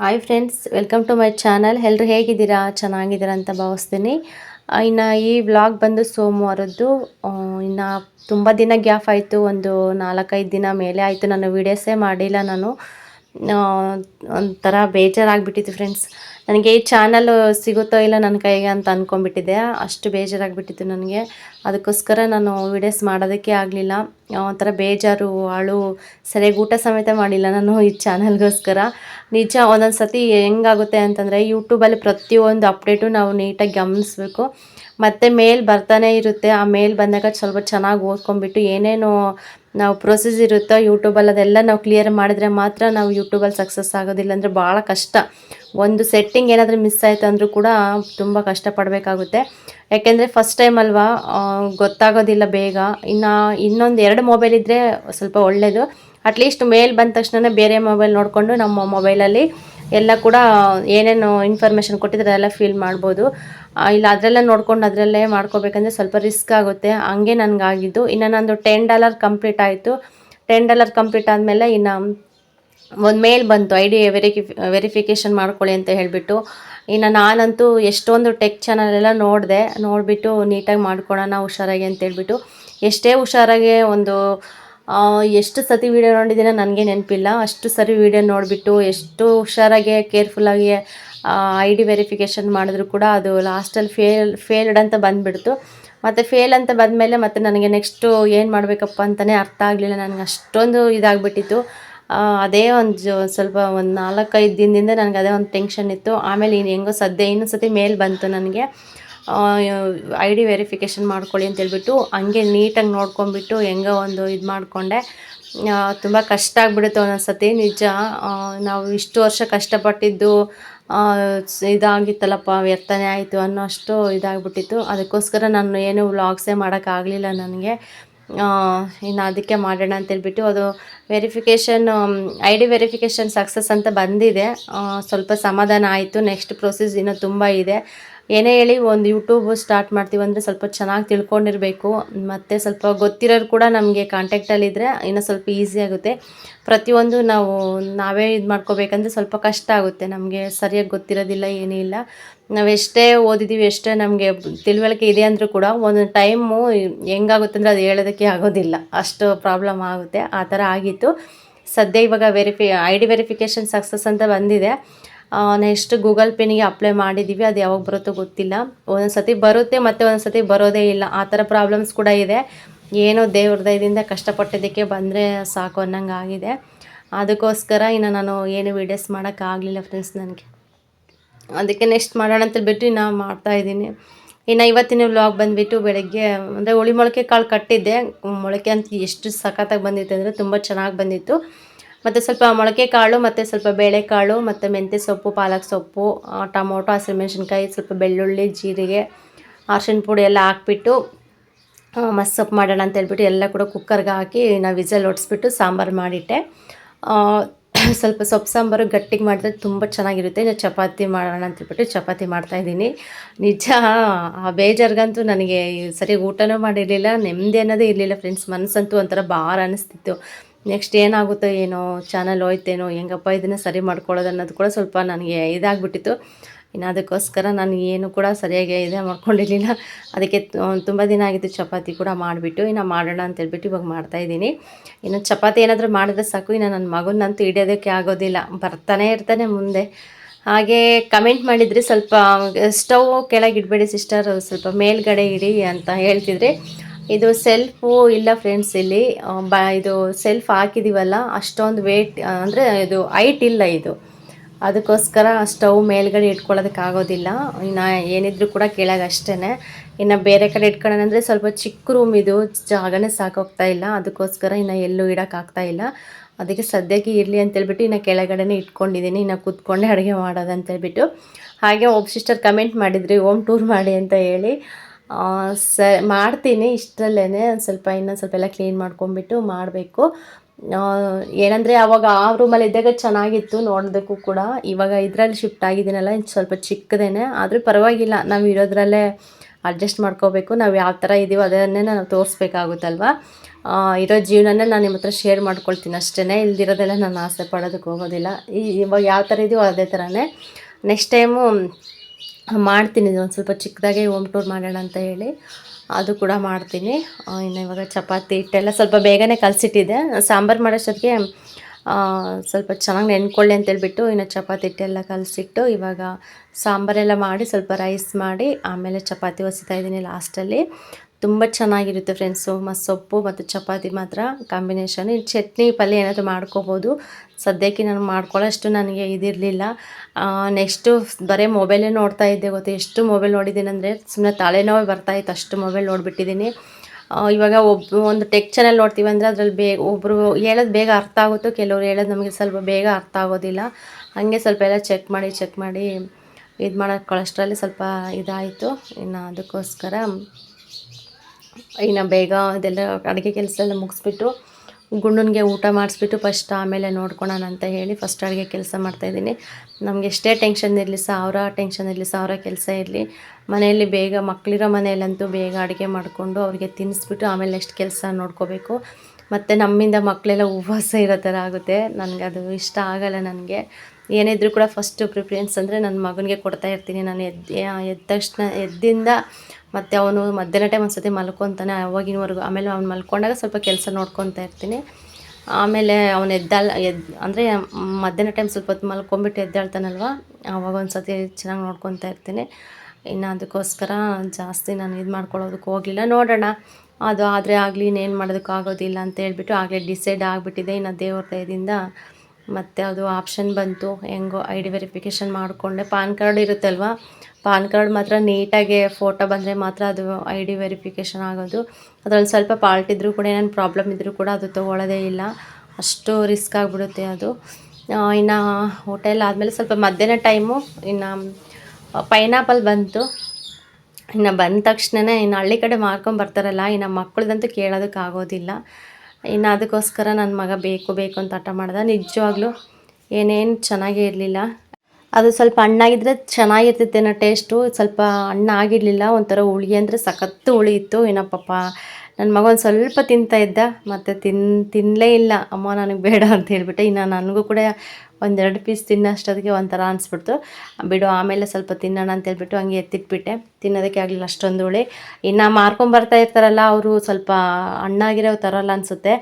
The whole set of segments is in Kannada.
Hi friends welcome to my channel ಎಲ್ಲರೂ ಹೇಗಿದ್ದೀರಾ? ಚೆನ್ನಾಗಿದ್ದೀರಾ ಅಂತ ಭಾವಿಸ್ತೀನಿ. ಇನ್ನು ಈ ವ್ಲಾಗ್ ಬಂದು ಸೋಮವಾರದ್ದು ಇನ್ನು ತುಂಬ ದಿನ ಗ್ಯಾಪ್ ಆಯಿತು. ಒಂದು ನಾಲ್ಕೈದು ದಿನ ಮೇಲೆ ಆಯಿತು. ನಾನು ವೀಡಿಯೋಸೇ ಮಾಡಿಲ್ಲ ನಾನು. ಒಂಥರ ಬೇಜಾರಾಗಿಬಿಟ್ಟಿತ್ತು ಫ್ರೆಂಡ್ಸ್ ನನಗೆ ಈ ಚಾನಲ್ ಸಿಗುತ್ತೋ ಇಲ್ಲ ನನ್ನ ಕೈಗೆ ಅಂತ ಅಂದ್ಕೊಂಡ್ಬಿಟ್ಟಿದ್ದೆ ಅಷ್ಟು ಬೇಜಾರಾಗಿಬಿಟ್ಟಿತ್ತು ನನಗೆ. ಅದಕ್ಕೋಸ್ಕರ ನಾನು ವೀಡಿಯೋಸ್ ಮಾಡೋದಕ್ಕೆ ಆಗಲಿಲ್ಲ. ಒಂಥರ ಬೇಜಾರು, ಅಳು, ಸರಿಯಾಗಿ ಊಟ ಸಮೇತ ಮಾಡಿಲ್ಲ ನಾನು ಈ ಚಾನಲ್ಗೋಸ್ಕರ ನಿಜ ಒಂದೊಂದು ಸತಿ ಹೆಂಗಾಗುತ್ತೆ ಅಂತಂದರೆ ಯೂಟ್ಯೂಬಲ್ಲಿ ಪ್ರತಿಯೊಂದು ಅಪ್ಡೇಟು ನಾವು ನೀಟಾಗಿ ಗಮನಿಸ್ಬೇಕು. ಮತ್ತು ಮೇಲ್ ಬರ್ತಾನೆ ಇರುತ್ತೆ. ಆ ಮೇಲ್ ಬಂದಾಗ ಸ್ವಲ್ಪ ಚೆನ್ನಾಗಿ ಓದ್ಕೊಂಡ್ಬಿಟ್ಟು ಏನೇನು ನಾವು ಪ್ರೊಸೆಸ್ ಇರುತ್ತೋ ಯೂಟ್ಯೂಬಲ್ಲಿ ಅದೆಲ್ಲ ನಾವು ಕ್ಲಿಯರ್ ಮಾಡಿದ್ರೆ ಮಾತ್ರ ನಾವು ಯೂಟ್ಯೂಬಲ್ಲಿ ಸಕ್ಸಸ್ ಆಗೋದಿಲ್ಲ ಅಂದರೆ ಭಾಳ ಕಷ್ಟ. ಒಂದು ಸೆಟ್ಟಿಂಗ್ ಏನಾದರೂ ಮಿಸ್ ಆಯಿತು ಅಂದರೂ ಕೂಡ ತುಂಬ ಕಷ್ಟಪಡಬೇಕಾಗುತ್ತೆ. ಯಾಕೆಂದರೆ ಫಸ್ಟ್ ಟೈಮ್ ಅಲ್ವಾ ಗೊತ್ತಾಗೋದಿಲ್ಲ ಬೇಗ. ಇನ್ನು ಇನ್ನೊಂದು ಎರಡು ಮೊಬೈಲ್ ಇದ್ದರೆ ಸ್ವಲ್ಪ ಒಳ್ಳೆಯದು ಅಟ್ಲೀಸ್ಟ್ ಮೇಲ್ ಬಂದ ತಕ್ಷಣ ಬೇರೆ ಮೊಬೈಲ್ ನೋಡಿಕೊಂಡು ನಮ್ಮ ಮೊಬೈಲಲ್ಲಿ ಎಲ್ಲ ಕೂಡ ಏನೇನು ಇನ್ಫಾರ್ಮೇಷನ್ ಕೊಟ್ಟಿದ್ರೆ ಅದೆಲ್ಲ ಫೀಲ್ ಮಾಡ್ಬೋದು. ಇಲ್ಲ, ಅದರಲ್ಲೇ ನೋಡ್ಕೊಂಡು ಅದರಲ್ಲೇ ಮಾಡ್ಕೋಬೇಕಂದ್ರೆ ಸ್ವಲ್ಪ ರಿಸ್ಕ್ ಆಗುತ್ತೆ. ಹಂಗೆ ನನಗಾಗಿದ್ದು. ಇನ್ನು ನಂದು ಟೆನ್ ಡಾಲರ್ ಕಂಪ್ಲೀಟ್ ಆಯಿತು. ಟೆನ್ ಡಾಲರ್ ಕಂಪ್ಲೀಟ್ ಆದಮೇಲೆ ಇನ್ನು ಒಂದು ಮೇಲ್ ಬಂತು. ಐ ಡಿ ವೆರಿಫಿ ವೆರಿಫಿಕೇಷನ್ ಮಾಡ್ಕೊಳ್ಳಿ ಅಂತ ಹೇಳಿಬಿಟ್ಟು. ಇನ್ನು ನಾನಂತೂ ಎಷ್ಟೊಂದು ಟೆಕ್ ಚಾನಲ್ ಎಲ್ಲ ನೋಡಿದೆ. ನೋಡಿಬಿಟ್ಟು ನೀಟಾಗಿ ಮಾಡ್ಕೊಳ್ಳೋಣ ಹುಷಾರಾಗಿ ಅಂತ ಹೇಳಿಬಿಟ್ಟು. ಎಷ್ಟೇ ಹುಷಾರಾಗಿ ಒಂದು ಎಷ್ಟು ಸತಿ ವೀಡಿಯೋ ನೋಡಿದ್ದೀನ ನನಗೆ ನೆನಪಿಲ್ಲ. ಅಷ್ಟು ಸರಿ ವೀಡಿಯೋ ನೋಡಿಬಿಟ್ಟು, ಎಷ್ಟು ಹುಷಾರಾಗಿ ಕೇರ್ಫುಲ್ಲಾಗಿ ಐ ಡಿ ವೆರಿಫಿಕೇಷನ್ ಮಾಡಿದ್ರು ಕೂಡ ಅದು ಲಾಸ್ಟಲ್ಲಿ ಫೇಲ್ ಫೇಲ್ಡ್ ಅಂತ ಬಂದುಬಿಡ್ತು. ಮತ್ತು ಫೇಲ್ ಅಂತ ಬಂದಮೇಲೆ ಮತ್ತೆ ನನಗೆ ನೆಕ್ಸ್ಟು ಏನು ಮಾಡಬೇಕಪ್ಪ ಅಂತಲೇ ಅರ್ಥ ಆಗಲಿಲ್ಲ. ನನಗೆ ಅಷ್ಟೊಂದು ಇದಾಗ್ಬಿಟ್ಟಿತ್ತು. ಅದೇ ಒಂದು ಸ್ವಲ್ಪ ಒಂದು ನಾಲ್ಕೈದು ದಿನದಿಂದ ನನಗೆ ಅದೇ ಒಂದು ಟೆನ್ಷನ್ ಇತ್ತು. ಆಮೇಲೆ ಇನ್ನು ಹೆಂಗೋ ಸದ್ಯ ಇನ್ನೊಂದು ಸತಿ ಮೇಲ್ ಬಂತು ನನಗೆ. ಐ ಡಿ ವೆರಿಫಿಕೇಷನ್ ಮಾಡ್ಕೊಳ್ಳಿ ಅಂತೇಳ್ಬಿಟ್ಟು ಹಂಗೆ ನೀಟಾಗಿ ನೋಡ್ಕೊಂಬಿಟ್ಟು ಹೆಂಗೋ ಒಂದು ಇದು ಮಾಡಿಕೊಂಡೆ. ತುಂಬ ಕಷ್ಟ ಆಗ್ಬಿಡುತ್ತೆ ಒಂದೊಂದು ಸತಿ ನಿಜ ನಾವು ಇಷ್ಟು ವರ್ಷ ಕಷ್ಟಪಟ್ಟಿದ್ದು ಇದಾಗಿತ್ತಲ್ಲಪ್ಪ, ವ್ಯರ್ಥನೇ ಆಯಿತು ಅನ್ನೋ ಅಷ್ಟು ಇದಾಗ್ಬಿಟ್ಟಿತ್ತು. ಅದಕ್ಕೋಸ್ಕರ ನಾನು ಏನು ವ್ಲಾಗ್ಸೇ ಮಾಡೋಕ್ಕಾಗಲಿಲ್ಲ ನನಗೆ. ಇನ್ನು ಅದಕ್ಕೆ ಮಾಡೋಣ ಅಂತೇಳ್ಬಿಟ್ಟು ಅದು verification I D verification success ಅಂತ ಬಂದಿದೆ. ಸ್ವಲ್ಪ ಸಮಾಧಾನ ಆಯಿತು. ನೆಕ್ಸ್ಟ್ ಪ್ರೊಸೆಸ್ ಇನ್ನೂ ತುಂಬ ಇದೆ. ಏನೇ ಹೇಳಿ ಒಂದು ಯೂಟ್ಯೂಬ್ ಸ್ಟಾರ್ಟ್ ಮಾಡ್ತೀವಿ ಅಂದರೆ ಸ್ವಲ್ಪ ಚೆನ್ನಾಗಿ ತಿಳ್ಕೊಂಡಿರಬೇಕು. ಮತ್ತು ಸ್ವಲ್ಪ ಗೊತ್ತಿರೋರು ಕೂಡ ನಮಗೆ ಕಾಂಟ್ಯಾಕ್ಟಲ್ಲಿದ್ದರೆ ಇನ್ನೂ ಸ್ವಲ್ಪ ಈಸಿ ಆಗುತ್ತೆ. ಪ್ರತಿಯೊಂದು ನಾವು, ನಾವೇ ಇದು ಮಾಡ್ಕೋಬೇಕಂದ್ರೆ ಸ್ವಲ್ಪ ಕಷ್ಟ ಆಗುತ್ತೆ. ನಮಗೆ ಸರಿಯಾಗಿ ಗೊತ್ತಿರೋದಿಲ್ಲ, ಏನೂ ಇಲ್ಲ. ನಾವು ಎಷ್ಟೇ ಓದಿದ್ದೀವಿ ಎಷ್ಟೇ ನಮಗೆ ತಿಳುವಳಿಕೆ ಇದೆ ಅಂದರೂ ಕೂಡ ಒಂದು ಟೈಮು ಹೆಂಗಾಗುತ್ತೆ ಅಂದರೆ ಅದು ಹೇಳೋದಕ್ಕೆ ಆಗೋದಿಲ್ಲ. ಅಷ್ಟು ಪ್ರಾಬ್ಲಮ್ ಆಗುತ್ತೆ. ಆ ಥರ ಆಗಿತ್ತು. ಸದ್ಯ ಇವಾಗ verify I D verification success ಅಂತ ಬಂದಿದೆ. ನೆಕ್ಸ್ಟ್ ಗೂಗಲ್ ಪೇನಿಗೆ ಅಪ್ಲೈ ಮಾಡಿದ್ದೀವಿ ಅದು ಯಾವಾಗ ಬರುತ್ತೋ ಗೊತ್ತಿಲ್ಲ. ಒಂದೊಂದು ಸತಿ ಬರುತ್ತೆ ಮತ್ತು ಒಂದೊಂದು ಸತಿ ಬರೋದೇ ಇಲ್ಲ. ಆ ಥರ ಪ್ರಾಬ್ಲಮ್ಸ್ ಕೂಡ ಇದೆ. ಏನೋ ದೇವ್ರ ದಯದಿಂದ ಕಷ್ಟಪಟ್ಟಿದ್ದಕ್ಕೆ ಬಂದರೆ ಸಾಕು ಅನ್ನಂಗೆ ಆಗಿದೆ. ಅದಕ್ಕೋಸ್ಕರ ಇನ್ನು ನಾನು ಏನು ವೀಡಿಯೋಸ್ ಮಾಡೋಕ್ಕಾಗಲಿಲ್ಲ ಫ್ರೆಂಡ್ಸ್ ನನಗೆ. ಅದಕ್ಕೆ ನೆಕ್ಸ್ಟ್ ಮಾಡೋಣ ಅಂತ ಬಿಟ್ಟು ಇನ್ನು ಮಾಡ್ತಾ ಇದ್ದೀನಿ. ಇನ್ನು ಇವತ್ತಿನ ವ್ಲಾಗ್ ಬಂದುಬಿಟ್ಟು ಬೆಳಗ್ಗೆ, ಅಂದರೆ ಹುಳಿ ಮೊಳಕೆ ಕಾಳು ಕಟ್ಟಿದ್ದೆ. ಮೊಳಕೆ ಅಂತ ಎಷ್ಟು ಸಖತ್ತಾಗಿ ಬಂದಿತ್ತು ಅಂದರೆ ತುಂಬ ಚೆನ್ನಾಗಿ ಬಂದಿತ್ತು. ಮತ್ತು ಸ್ವಲ್ಪ ಮೊಳಕೆ ಕಾಳು, ಮತ್ತು ಸ್ವಲ್ಪ ಬೇಳೆಕಾಳು ಮತ್ತು ಮೆಂತ್ಯ ಸೊಪ್ಪು, ಪಾಲಕ್ ಸೊಪ್ಪು ಟೊಮೊಟೊ ಹಸಿಮೆಣ್ಸಿನ್ಕಾಯಿ ಸ್ವಲ್ಪ ಬೆಳ್ಳುಳ್ಳಿ, ಜೀರಿಗೆ, ಅರ್ಶಿನ ಪುಡಿ ಎಲ್ಲ ಹಾಕ್ಬಿಟ್ಟು ಮಸ್ತ್ ಸೊಪ್ಪು ಮಾಡೋಣ ಅಂತ ಹೇಳ್ಬಿಟ್ಟು ಎಲ್ಲ ಕೂಡ ಕುಕ್ಕರ್ಗೆ ಹಾಕಿ ನಾವು ವಿಸಲ್ ಒಡಿಸ್ಬಿಟ್ಟು ಸಾಂಬಾರು ಮಾಡಿಟ್ಟೆ. ಸ್ವಲ್ಪ ಸೊಪ್ಪು ಸಾಂಬಾರು ಗಟ್ಟಿಗೆ ಮಾಡಿದ್ರೆ ತುಂಬ ಚೆನ್ನಾಗಿರುತ್ತೆ. ಇನ್ನು ಚಪಾತಿ ಮಾಡೋಣ ಅಂತ ಹೇಳ್ಬಿಟ್ಟು ಚಪಾತಿ ಮಾಡ್ತಾಯಿದ್ದೀನಿ ನಿಜ, ಆ ಬೇಜಾರ್ಗಂತೂ ನನಗೆ ಸರಿಯಾಗಿ ಊಟನೂ ಮಾಡಿರಲಿಲ್ಲ, ನೆಮ್ಮದಿ ಅನ್ನೋದೇ ಇರಲಿಲ್ಲ. ಫ್ರೆಂಡ್ಸ್ ಮನಸ್ಸಂತೂ ಒಂಥರ ಭಾರ ಅನ್ನಿಸ್ತಿತ್ತು ನೆಕ್ಸ್ಟ್ ಏನಾಗುತ್ತೋ ಏನೋ ಚಾನಲ್ ಹೋಯ್ತೇನೋ, ಹೆಂಗಪ್ಪ ಇದನ್ನು ಸರಿ ಮಾಡ್ಕೊಳ್ಳೋದು ಅನ್ನೋದು ಕೂಡ ಸ್ವಲ್ಪ ನನಗೆ ಇದಾಗ್ಬಿಟ್ಟಿತ್ತು. ಇನ್ನು ಅದಕ್ಕೋಸ್ಕರ ನಾನು ಏನು ಕೂಡ ಸರಿಯಾಗಿ ಇದೇ ಮಾಡ್ಕೊಂಡಿರಲಿಲ್ಲ. ಅದಕ್ಕೆ ತುಂಬ ದಿನ ಆಗಿತ್ತು ಚಪಾತಿ ಕೂಡ ಮಾಡಿಬಿಟ್ಟು, ಇನ್ನು ಮಾಡೋಣ ಅಂತ ಹೇಳ್ಬಿಟ್ಟು ಇವಾಗ ಮಾಡ್ತಾಯಿದ್ದೀನಿ ಇನ್ನು ಚಪಾತಿ ಏನಾದರೂ ಮಾಡಿದ್ರೆ ಸಾಕು. ಇನ್ನು ನನ್ನ ಮಗನಂತೂ ಹಿಡಿಯೋದಕ್ಕೆ ಆಗೋದಿಲ್ಲ. ಬರ್ತಾನೆ ಇರ್ತಾನೆ ಮುಂದೆ. ಹಾಗೆ ಕಮೆಂಟ್ ಮಾಡಿದರೆ ಸ್ವಲ್ಪ ಸ್ಟವ್ ಕೆಳಗೆ ಇಡಬೇಡಿ ಸಿಸ್ಟರ್ ಸ್ವಲ್ಪ ಮೇಲ್ಗಡೆ ಇಡಿ ಅಂತ ಹೇಳ್ತಿದ್ರಿ. ಇದು ಸೆಲ್ಫು ಇಲ್ಲ ಫ್ರೆಂಡ್ಸ್ ಇಲ್ಲಿ ಬ, ಇದು ಸೆಲ್ಫ್ ಹಾಕಿದ್ದೀವಲ್ಲ ಅಷ್ಟೊಂದು ವೇಟ್ ಅಂದರೆ ಇದು ಹೈಟ್ ಇಲ್ಲ ಇದು. ಅದಕ್ಕೋಸ್ಕರ ಸ್ಟವ್ ಮೇಲ್ಗಡೆ ಇಟ್ಕೊಳ್ಳೋದಕ್ಕೆ ಆಗೋದಿಲ್ಲ. ಇನ್ನು ಏನಿದ್ರು ಕೂಡ ಅಷ್ಟೇ ಇನ್ನು ಬೇರೆ ಕಡೆ ಇಟ್ಕೊಳ್ಳೋಣ ಅಂದರೆ ಸ್ವಲ್ಪ ಚಿಕ್ಕ ರೂಮ್ ಇದು, ಜಾಗನೇ ಸಾಕೋಗ್ತಾ ಇಲ್ಲ. ಅದಕ್ಕೋಸ್ಕರ ಇನ್ನು ಎಲ್ಲೂ ಇಡೋಕ್ಕಾಗ್ತಾ ಇಲ್ಲ. ಅದಕ್ಕೆ ಸದ್ಯಕ್ಕೆ ಇರಲಿ ಅಂತೇಳ್ಬಿಟ್ಟು ಇನ್ನು ಕೆಳಗಡೆನೇ ಇಟ್ಕೊಂಡಿದ್ದೀನಿ ಇನ್ನು ಕೂತ್ಕೊಂಡೆ ಅಡುಗೆ ಮಾಡೋದು ಅಂತೇಳ್ಬಿಟ್ಟು ಹಾಗೆ ಒಬ್ಬ ಸಿಸ್ಟರ್ ಕಮೆಂಟ್ ಮಾಡಿದ್ರಿ ಓಮ್ ಟೂರ್ ಮಾಡಿ ಅಂತ ಹೇಳಿ. ಸ, ಮಾಡ್ತೀನಿ ಇಷ್ಟರಲ್ಲೇ ಒಂದು ಸ್ವಲ್ಪ ಇನ್ನೊಂದು ಸ್ವಲ್ಪ ಎಲ್ಲ ಕ್ಲೀನ್ ಮಾಡ್ಕೊಂಬಿಟ್ಟು ಮಾಡಬೇಕು. ಏನಂದರೆ ಆವಾಗ ಆ ರೂಮಲ್ಲಿ ಇದ್ದಾಗ ಚೆನ್ನಾಗಿತ್ತು ನೋಡೋದಕ್ಕೂ ಕೂಡ. ಇವಾಗ ಇದರಲ್ಲಿ ಶಿಫ್ಟ್ ಆಗಿದ್ದೀನಲ್ಲ ಇನ್ನು ಸ್ವಲ್ಪ ಚಿಕ್ಕದೇನೆ. ಆದರೂ ಪರವಾಗಿಲ್ಲ, ನಾವು ಇರೋದ್ರಲ್ಲೇ ಅಡ್ಜಸ್ಟ್ ಮಾಡ್ಕೋಬೇಕು. ನಾವು ಯಾವ ಥರ ಇದ್ದೀವೋ ಅದನ್ನೇ ನಾವು ತೋರಿಸ್ಬೇಕಾಗುತ್ತಲ್ವ? ಇರೋ ಜೀವನನ ನಾನು ನಿಮ್ಮ ಹತ್ರ ಶೇರ್ ಮಾಡ್ಕೊಳ್ತೀನಿ ಅಷ್ಟೇ ಇಲ್ದಿರೋದೆಲ್ಲ ನಾನು ಆಸೆ ಪಡೋದಕ್ಕೆ ಹೋಗೋದಿಲ್ಲ. ಇವಾಗ ಯಾವ ಥರ ಇದೆಯೋ ಅದೇ ಥರನೇ ನೆಕ್ಸ್ಟ್ ಟೈಮು ಮಾಡ್ತೀನಿ ಒಂದು ಸ್ವಲ್ಪ ಚಿಕ್ಕದಾಗೆ ಹೋಮ್ ಟೂರ್ ಮಾಡೋಣ ಅಂತ ಹೇಳಿ. ಅದು ಕೂಡ ಮಾಡ್ತೀನಿ. ಇನ್ನು ಇವಾಗ ಚಪಾತಿ ಹಿಟ್ಟೆಲ್ಲ ಸ್ವಲ್ಪ ಬೇಗನೆ ಕಲಸಿಟ್ಟಿದ್ದೆ. ಸಾಂಬಾರು ಮಾಡೋಷ್ಟೊತ್ತಿಗೆ ಸ್ವಲ್ಪ ಚೆನ್ನಾಗಿ ನೆನ್ಕೊಳ್ಳಿ ಅಂತೇಳ್ಬಿಟ್ಟು ಇನ್ನು ಚಪಾತಿ ಹಿಟ್ಟೆಲ್ಲ ಕಲಸಿಟ್ಟು ಇವಾಗ ಸಾಂಬಾರೆಲ್ಲ ಮಾಡಿ ಸ್ವಲ್ಪ ರೈಸ್ ಮಾಡಿ ಆಮೇಲೆ ಚಪಾತಿ ಒಸಿತಾ ಇದ್ದೀನಿ ಲಾಸ್ಟಲ್ಲಿ ತುಂಬ ಚೆನ್ನಾಗಿರುತ್ತೆ ಫ್ರೆಂಡ್ಸು ಮತ್ತು ಸೊಪ್ಪು ಮತ್ತು ಚಪಾತಿ ಮಾತ್ರ ಕಾಂಬಿನೇಷನ್ ಇನ್ನು ಚಟ್ನಿ, ಪಲ್ಯ ಏನಾದರೂ ಮಾಡ್ಕೋಬೋದು. ಸದ್ಯಕ್ಕೆ ನಾನು ಮಾಡ್ಕೊಳ್ಳೋಷ್ಟು ನನಗೆ ಇದಿರಲಿಲ್ಲ. ನೆಕ್ಸ್ಟು ಬರೀ ಮೊಬೈಲೇ ನೋಡ್ತಾ ಇದ್ದೆ ಗೊತ್ತು. ಎಷ್ಟು ಮೊಬೈಲ್ ನೋಡಿದ್ದೀನಿ ಅಂದರೆ ಸುಮ್ಮನೆ ತಲೆನೋವು ಬರ್ತಾಯಿತ್ತು ಅಷ್ಟು ಮೊಬೈಲ್ ನೋಡಿಬಿಟ್ಟಿದ್ದೀನಿ. ಇವಾಗ ಒಬ್ಬ ಒಂದು ಟೆಕ್ ಚಾನಲ್ ನೋಡ್ತೀವಿ ಅಂದರೆ ಅದರಲ್ಲಿ ಬೇಗ ಒಬ್ಬರು ಹೇಳೋದು ಬೇಗ ಅರ್ಥ ಆಗುತ್ತೋ ಕೆಲವ್ರು ಹೇಳೋದು ನಮಗೆ ಸ್ವಲ್ಪ ಬೇಗ ಅರ್ಥ ಆಗೋದಿಲ್ಲ. ಹಾಗೆ ಸ್ವಲ್ಪ ಎಲ್ಲ ಚೆಕ್ ಮಾಡಿ ಚೆಕ್ ಮಾಡಿ ಇದು ಮಾಡೋಕ್ಕೊಳ್ಳೋಷ್ಟರಲ್ಲಿ ಸ್ವಲ್ಪ ಇದಾಯಿತು. ಇನ್ನು ಅದಕ್ಕೋಸ್ಕರ ಇನ್ನು ಬೇಗ ಅದೆಲ್ಲ ಅಡುಗೆ ಕೆಲಸ ಎಲ್ಲ ಮುಗಿಸ್ಬಿಟ್ಟು ಗುಂಡನಿಗೆ ಊಟ ಮಾಡಿಸ್ಬಿಟ್ಟು ಫಸ್ಟ್ ಆಮೇಲೆ ನೋಡ್ಕೊಳೋಣ ಅಂತ ಹೇಳಿ ಫಸ್ಟ್ ಅಡುಗೆ ಕೆಲಸ ಮಾಡ್ತಾಯಿದ್ದೀನಿ ನಮಗೆ ಎಷ್ಟೇ ಟೆನ್ಷನ್ ಇರಲಿ ಸಾವಿರ ಟೆನ್ಷನ್ ಇರಲಿ ಸಾವಿರ ಕೆಲಸ ಇರಲಿ, ಮನೆಯಲ್ಲಿ ಬೇಗ ಮಕ್ಕಳಿರೋ ಮನೆಯಲ್ಲಂತೂ ಬೇಗ ಅಡುಗೆ ಮಾಡಿಕೊಂಡು ಅವ್ರಿಗೆ ತಿನ್ನಿಸ್ಬಿಟ್ಟು ಆಮೇಲೆ ನೆಕ್ಸ್ಟ್ ಕೆಲಸ ನೋಡ್ಕೋಬೇಕು. ಮತ್ತು ನಮ್ಮಿಂದ ಮಕ್ಕಳೆಲ್ಲ ಉಪವಾಸ ಇರೋ ಥರ ಆಗುತ್ತೆ. ನನಗೆ ಅದು ಇಷ್ಟ ಆಗಲ್ಲ ನನಗೆ. ಏನಿದ್ರು ಕೂಡ ಫಸ್ಟು ಪ್ರಿಫರೆನ್ಸ್ ಅಂದರೆ ನನ್ನ ಮಗನಿಗೆ ಕೊಡ್ತಾ ಇರ್ತೀನಿ. ನಾನು ಎದ್ದು ಎದ್ದ ತಕ್ಷಣ ಎದ್ದಿಂದ ಮತ್ತು ಅವನು ಮಧ್ಯಾಹ್ನ ಟೈಮ್ ಒಂದ್ಸತಿ ಮಲ್ಕೊತಾನೆ. ಅವಾಗಿನವರೆಗೂ ಆಮೇಲೆ ಅವ್ನು ಮಲ್ಕೊಂಡಾಗ ಸ್ವಲ್ಪ ಕೆಲಸ ನೋಡ್ಕೊತಾ ಇರ್ತೀನಿ. ಆಮೇಲೆ ಅವನು ಎದ್ದಲ್ಲ ಎದ್, ಅಂದರೆ ಮಧ್ಯಾಹ್ನ ಟೈಮ್ ಸ್ವಲ್ಪ ಹೊತ್ತು ಮಲ್ಕೊಂಬಿಟ್ಟು ಎದ್ದೇಳ್ತಾನಲ್ವ? ಆವಾಗ ಒಂದು ಸತಿ ಚೆನ್ನಾಗಿ ನೋಡ್ಕೊತಾ ಇರ್ತೀನಿ. ಇನ್ನು ಅದಕ್ಕೋಸ್ಕರ ಜಾಸ್ತಿ ನಾನು ಇದು ಮಾಡ್ಕೊಳ್ಳೋದಕ್ಕೆ ಹೋಗಲಿಲ್ಲ ನೋಡೋಣ. ಅದು ಆದರೆ ಆಗಲಿ ಇನ್ನೇನು ಮಾಡೋದಕ್ಕಾಗೋದಿಲ್ಲ ಅಂತ ಹೇಳ್ಬಿಟ್ಟು ಆಗಲೇ ಡಿಸೈಡ್ ಆಗಿಬಿಟ್ಟಿದೆ. ಇನ್ನು ದೇವ್ರ ದಯದಿಂದ ಮತ್ತು ಅದು ಆಪ್ಷನ್ ಬಂತು. ಹೆಂಗೋ ಐ ಡಿ ವೆರಿಫಿಕೇಷನ್ ಮಾಡಿಕೊಂಡೆ. ಪಾನ್ ಕಾರ್ಡ್ ಇರುತ್ತಲ್ವ? ಪಾನ್ ಕಾರ್ಡ್ ಮಾತ್ರ ನೀಟಾಗಿ ಫೋಟೋ ಬಂದರೆ ಮಾತ್ರ ಅದು ಐ ಡಿ ವೆರಿಫಿಕೇಷನ್ ಆಗೋದು. ಅದರಲ್ಲಿ ಸ್ವಲ್ಪ ಪಾಲ್ಟ್ ಇದ್ದರೂ ಕೂಡ, ಏನೇನು ಪ್ರಾಬ್ಲಮ್ ಇದ್ದರೂ ಕೂಡ ಅದು ತೊಗೊಳ್ಳೋದೇ ಇಲ್ಲ. ಅಷ್ಟು ರಿಸ್ಕ್ ಆಗಿಬಿಡುತ್ತೆ ಅದು. ಇನ್ನು ಹೋಟೆಲ್ ಆದಮೇಲೆ ಸ್ವಲ್ಪ ಮಧ್ಯಾಹ್ನ ಟೈಮು ಇನ್ನು ಪೈನಾಪಲ್ ಬಂತು. ಇನ್ನು ಬಂದ ತಕ್ಷಣನೇ ಇನ್ನು ಹಳ್ಳಿ ಕಡೆ ಮಾರ್ಕೊಂಡು ಬರ್ತಾರಲ್ಲ, ಇನ್ನು ಮಕ್ಕಳದಂತೂ ಕೇಳೋದಕ್ಕೆ ಆಗೋದಿಲ್ಲ ಇನ್ನು ಅದಕ್ಕೋಸ್ಕರ ನನ್ನ ಮಗ ಬೇಕು ಬೇಕು ಅಂತ ಹಠ ಮಾಡ್ದೆ. ನಿಜವಾಗ್ಲೂ ಏನೇನು ಚೆನ್ನಾಗೇ ಇರಲಿಲ್ಲ. ಅದು ಸ್ವಲ್ಪ ಹಣ್ಣಾಗಿದ್ದರೆ ಚೆನ್ನಾಗಿರ್ತಿತ್ತೇನೋ ಟೇಸ್ಟು ಸ್ವಲ್ಪ ಹಣ್ಣಾಗಿರಲಿಲ್ಲ. ಒಂಥರ ಹುಳಿ ಅಂದರೆ ಸಖತ್ತು ಹುಳಿ ಇತ್ತು. ಏನಪ್ಪಪ್ಪ ಪಾಪ ನನ್ನ ಮಗ ಒಂದು ಸ್ವಲ್ಪ ತಿಂತಾ ಇದ್ದ, ಮತ್ತು ತಿನ್ ತಿನ್ನಲೇ ಇಲ್ಲ. ಅಮ್ಮ ನನಗೆ ಬೇಡ ಅಂತ ಹೇಳಿಬಿಟ್ಟೆ. ಇನ್ನು ನನಗೂ ಕೂಡ ಒಂದೆರಡು ಪೀಸ್ ತಿನ್ನೋಷ್ಟೊತ್ತಿಗೆ ಒಂಥರ ಅನಿಸ್ಬಿಡ್ತು. ಬಿಡು, ಆಮೇಲೆ ಸ್ವಲ್ಪ ತಿನ್ನೋಣ ಅಂತ ಹೇಳ್ಬಿಟ್ಟು ಹಂಗೆ ಎತ್ತಿಟ್ಬಿಟ್ಟೆ. ತಿನ್ನೋದಕ್ಕೆ ಆಗಲಿಲ್ಲ ಅಷ್ಟೊಂದು ಹುಳಿ. ಇನ್ನು ಮಾರ್ಕೊಂಬರ್ತಾ ಇರ್ತಾರಲ್ಲ, ಅವರು ಸ್ವಲ್ಪ ಹಣ್ಣಾಗಿರೋ ತರಲ್ಲ ಅನಿಸುತ್ತೆ.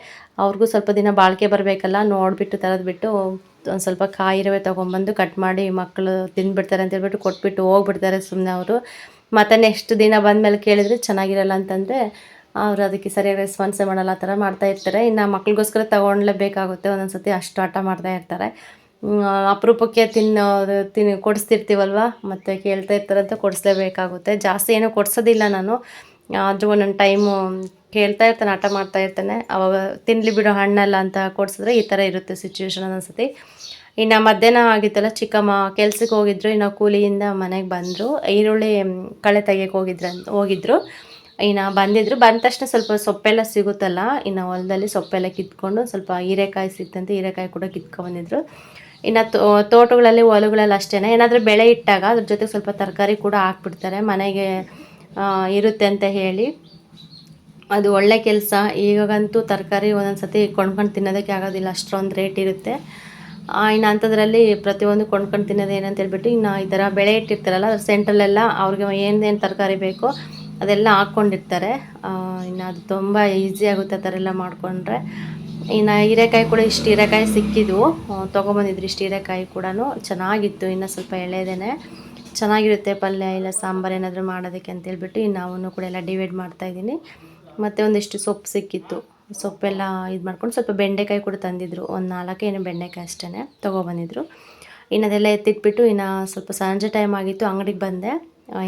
ಅವ್ರಿಗೂ ಸ್ವಲ್ಪ ದಿನ ಬಾಳಿಕೆ ಬರಬೇಕಲ್ಲ, ನೋಡಿಬಿಟ್ಟು ತರದ್ಬಿಟ್ಟು ಒಂದು ಸ್ವಲ್ಪ ಕಾಯಿರವೆ ತೊಗೊಂಬಂದು ಕಟ್ ಮಾಡಿ ಮಕ್ಕಳು ತಿನ್ಬಿಡ್ತಾರೆ ಅಂತ ಹೇಳ್ಬಿಟ್ಟು ಕೊಟ್ಬಿಟ್ಟು ಹೋಗ್ಬಿಡ್ತಾರೆ ಸುಮ್ಮನೆ ಅವರು. ಮತ್ತು ನೆಕ್ಸ್ಟ್ ದಿನ ಬಂದಮೇಲೆ ಕೇಳಿದರೆ ಚೆನ್ನಾಗಿರಲ್ಲ ಅಂತಂದರೆ ಅವ್ರು ಅದಕ್ಕೆ ಸರಿಯಾಗಿ ರೆಸ್ಪಾನ್ಸೇ ಮಾಡಲ್ಲ, ಆ ಥರ ಮಾಡ್ತಾ ಇರ್ತಾರೆ. ಇನ್ನು ಮಕ್ಳಿಗೋಸ್ಕರ ತೊಗೊಳ್ಲೇಬೇಕಾಗುತ್ತೆ ಒಂದೊಂದು ಸತಿ ಅಷ್ಟು ಆಟ ಮಾಡ್ತಾ ಇರ್ತಾರೆ. ಅಪರೂಪಕ್ಕೆ ತಿನ್ನೋ ತಿನ್, ಕೊಡಿಸ್ತಿರ್ತೀವಲ್ವ? ಮತ್ತು ಕೇಳ್ತಾ ಇರ್ತಾರೆ ಅಂತ ಕೊಡಿಸ್ಲೇಬೇಕಾಗುತ್ತೆ. ಜಾಸ್ತಿ ಏನೂ ಕೊಡಿಸೋದಿಲ್ಲ ನಾನು. ಆದರೂ ಒಂದೊಂದು ಟೈಮು ಕೇಳ್ತಾ ಇರ್ತಾನೆ, ಆಟ ಮಾಡ್ತಾ ಇರ್ತಾನೆ. ಅವಾಗ ತಿನ್ನಲಿ ಬಿಡೋ ಹಣ್ಣಲ್ಲ ಅಂತ ಕೊಡಿಸಿದ್ರೆ ಈ ಥರ ಇರುತ್ತೆ ಸಿಚುವೇಶನ್ ಒಂದೊಂದ್ಸತಿ. ಇನ್ನು ಮಧ್ಯಾಹ್ನ ಆಗಿತ್ತಲ್ಲ ಚಿಕ್ಕಮ್ಮ, ಕೆಲ್ಸಕ್ಕೆ ಹೋಗಿದ್ರು. ಇನ್ನು ಕೂಲಿಯಿಂದ ಮನೆಗೆ ಬಂದರು. ಈರುಳ್ಳಿ ಕಳೆ ತೆಗಿಯಕ್ಕೆ ಹೋಗಿದ್ರು ಹೋಗಿದ್ರು. ಇನ್ನು ಬಂದಿದ್ರು, ಬಂದ ತಕ್ಷಣ ಸ್ವಲ್ಪ ಸೊಪ್ಪೆಲ್ಲ ಸಿಗುತ್ತಲ್ಲ, ಇನ್ನು ಹೊಲದಲ್ಲಿ ಸೊಪ್ಪೆಲ್ಲ ಕಿತ್ಕೊಂಡು ಸ್ವಲ್ಪ ಹೀರೆಕಾಯಿ ಸಿಕ್ತಂತೆ, ಹೀರೆಕಾಯಿ ಕೂಡ ಕಿತ್ಕೊಂಡ್ಬಂದಿದ್ರು ಇನ್ನು ತೋಟಗಳಲ್ಲಿ, ಹೊಲಗಳಲ್ಲಿ ಅಷ್ಟೇ ಏನಾದರೂ ಬೆಳೆ ಇಟ್ಟಾಗ ಅದ್ರ ಜೊತೆ ಸ್ವಲ್ಪ ತರಕಾರಿ ಕೂಡ ಹಾಕ್ಬಿಡ್ತಾರೆ, ಮನೆಗೆ ಇರುತ್ತೆ ಅಂತ ಹೇಳಿ. ಅದು ಒಳ್ಳೆ ಕೆಲಸ. ಈಗಂತೂ ತರಕಾರಿ ಒಂದೊಂದು ಸತಿ ಕೊಂಡ್ಕೊಂಡು ತಿನ್ನೋದಕ್ಕೆ ಆಗೋದಿಲ್ಲ, ಅಷ್ಟೊಂದು ರೇಟ್ ಇರುತ್ತೆ. ಇನ್ನು ಅಂಥದ್ರಲ್ಲಿ ಪ್ರತಿಯೊಂದು ಕೊಂಡ್ಕೊಂಡು ತಿನ್ನೋದು ಏನಂತ ಹೇಳ್ಬಿಟ್ಟು ಇನ್ನು ಈ ಥರ ಬೆಳೆ ಇಟ್ಟಿರ್ತಾರಲ್ಲ, ಅದ್ರ ಸೆಂಟ್ರಲ್ಲೆಲ್ಲ ಅವ್ರಿಗೆ ಏನೇನು ತರಕಾರಿ ಬೇಕೋ ಅದೆಲ್ಲ ಹಾಕ್ಕೊಂಡಿರ್ತಾರೆ. ಇನ್ನು ಅದು ತುಂಬ ಈಸಿ ಆಗುತ್ತೆ ಆ ಥರ ಎಲ್ಲ ಮಾಡಿಕೊಂಡ್ರೆ. ಇನ್ನು ಹೀರೆಕಾಯಿ ಕೂಡ ಇಷ್ಟು ಹೀರೆಕಾಯಿ ಸಿಕ್ಕಿದ್ವು ತೊಗೊಂಬಂದಿದ್ರು ಇಷ್ಟು ಹೀರೆಕಾಯಿ ಕೂಡ ಚೆನ್ನಾಗಿತ್ತು ಇನ್ನು ಸ್ವಲ್ಪ ಎಳೆದೇನೆ. ಚೆನ್ನಾಗಿರುತ್ತೆ ಪಲ್ಯ ಇಲ್ಲ ಸಾಂಬಾರು ಏನಾದರೂ ಮಾಡೋದಕ್ಕೆ ಅಂತೇಳ್ಬಿಟ್ಟು ಇನ್ನು ಅವನ್ನು ಕೂಡ ಎಲ್ಲ ಡಿವೈಡ್ ಮಾಡ್ತಾಯಿದ್ದೀನಿ ಮತ್ತು ಒಂದಿಷ್ಟು ಸೊಪ್ಪು ಸಿಕ್ಕಿತ್ತು. ಸೊಪ್ಪೆಲ್ಲ ಇದು ಮಾಡ್ಕೊಂಡು ಸ್ವಲ್ಪ ಬೆಂಡೆಕಾಯಿ ಕೂಡ ತಂದಿದ್ರು. ಒಂದು ನಾಲ್ಕೇನು ಬೆಂಡೆಕಾಯಿ ಅಷ್ಟೇ ತೊಗೊಬಂದಿದ್ರು. ಇನ್ನು ಅದೆಲ್ಲ ಎತ್ತಿಟ್ಬಿಟ್ಟು ಇನ್ನು ಸ್ವಲ್ಪ ಸಂಜೆ ಟೈಮ್ ಆಗಿತ್ತು, ಅಂಗಡಿಗೆ ಬಂದೆ.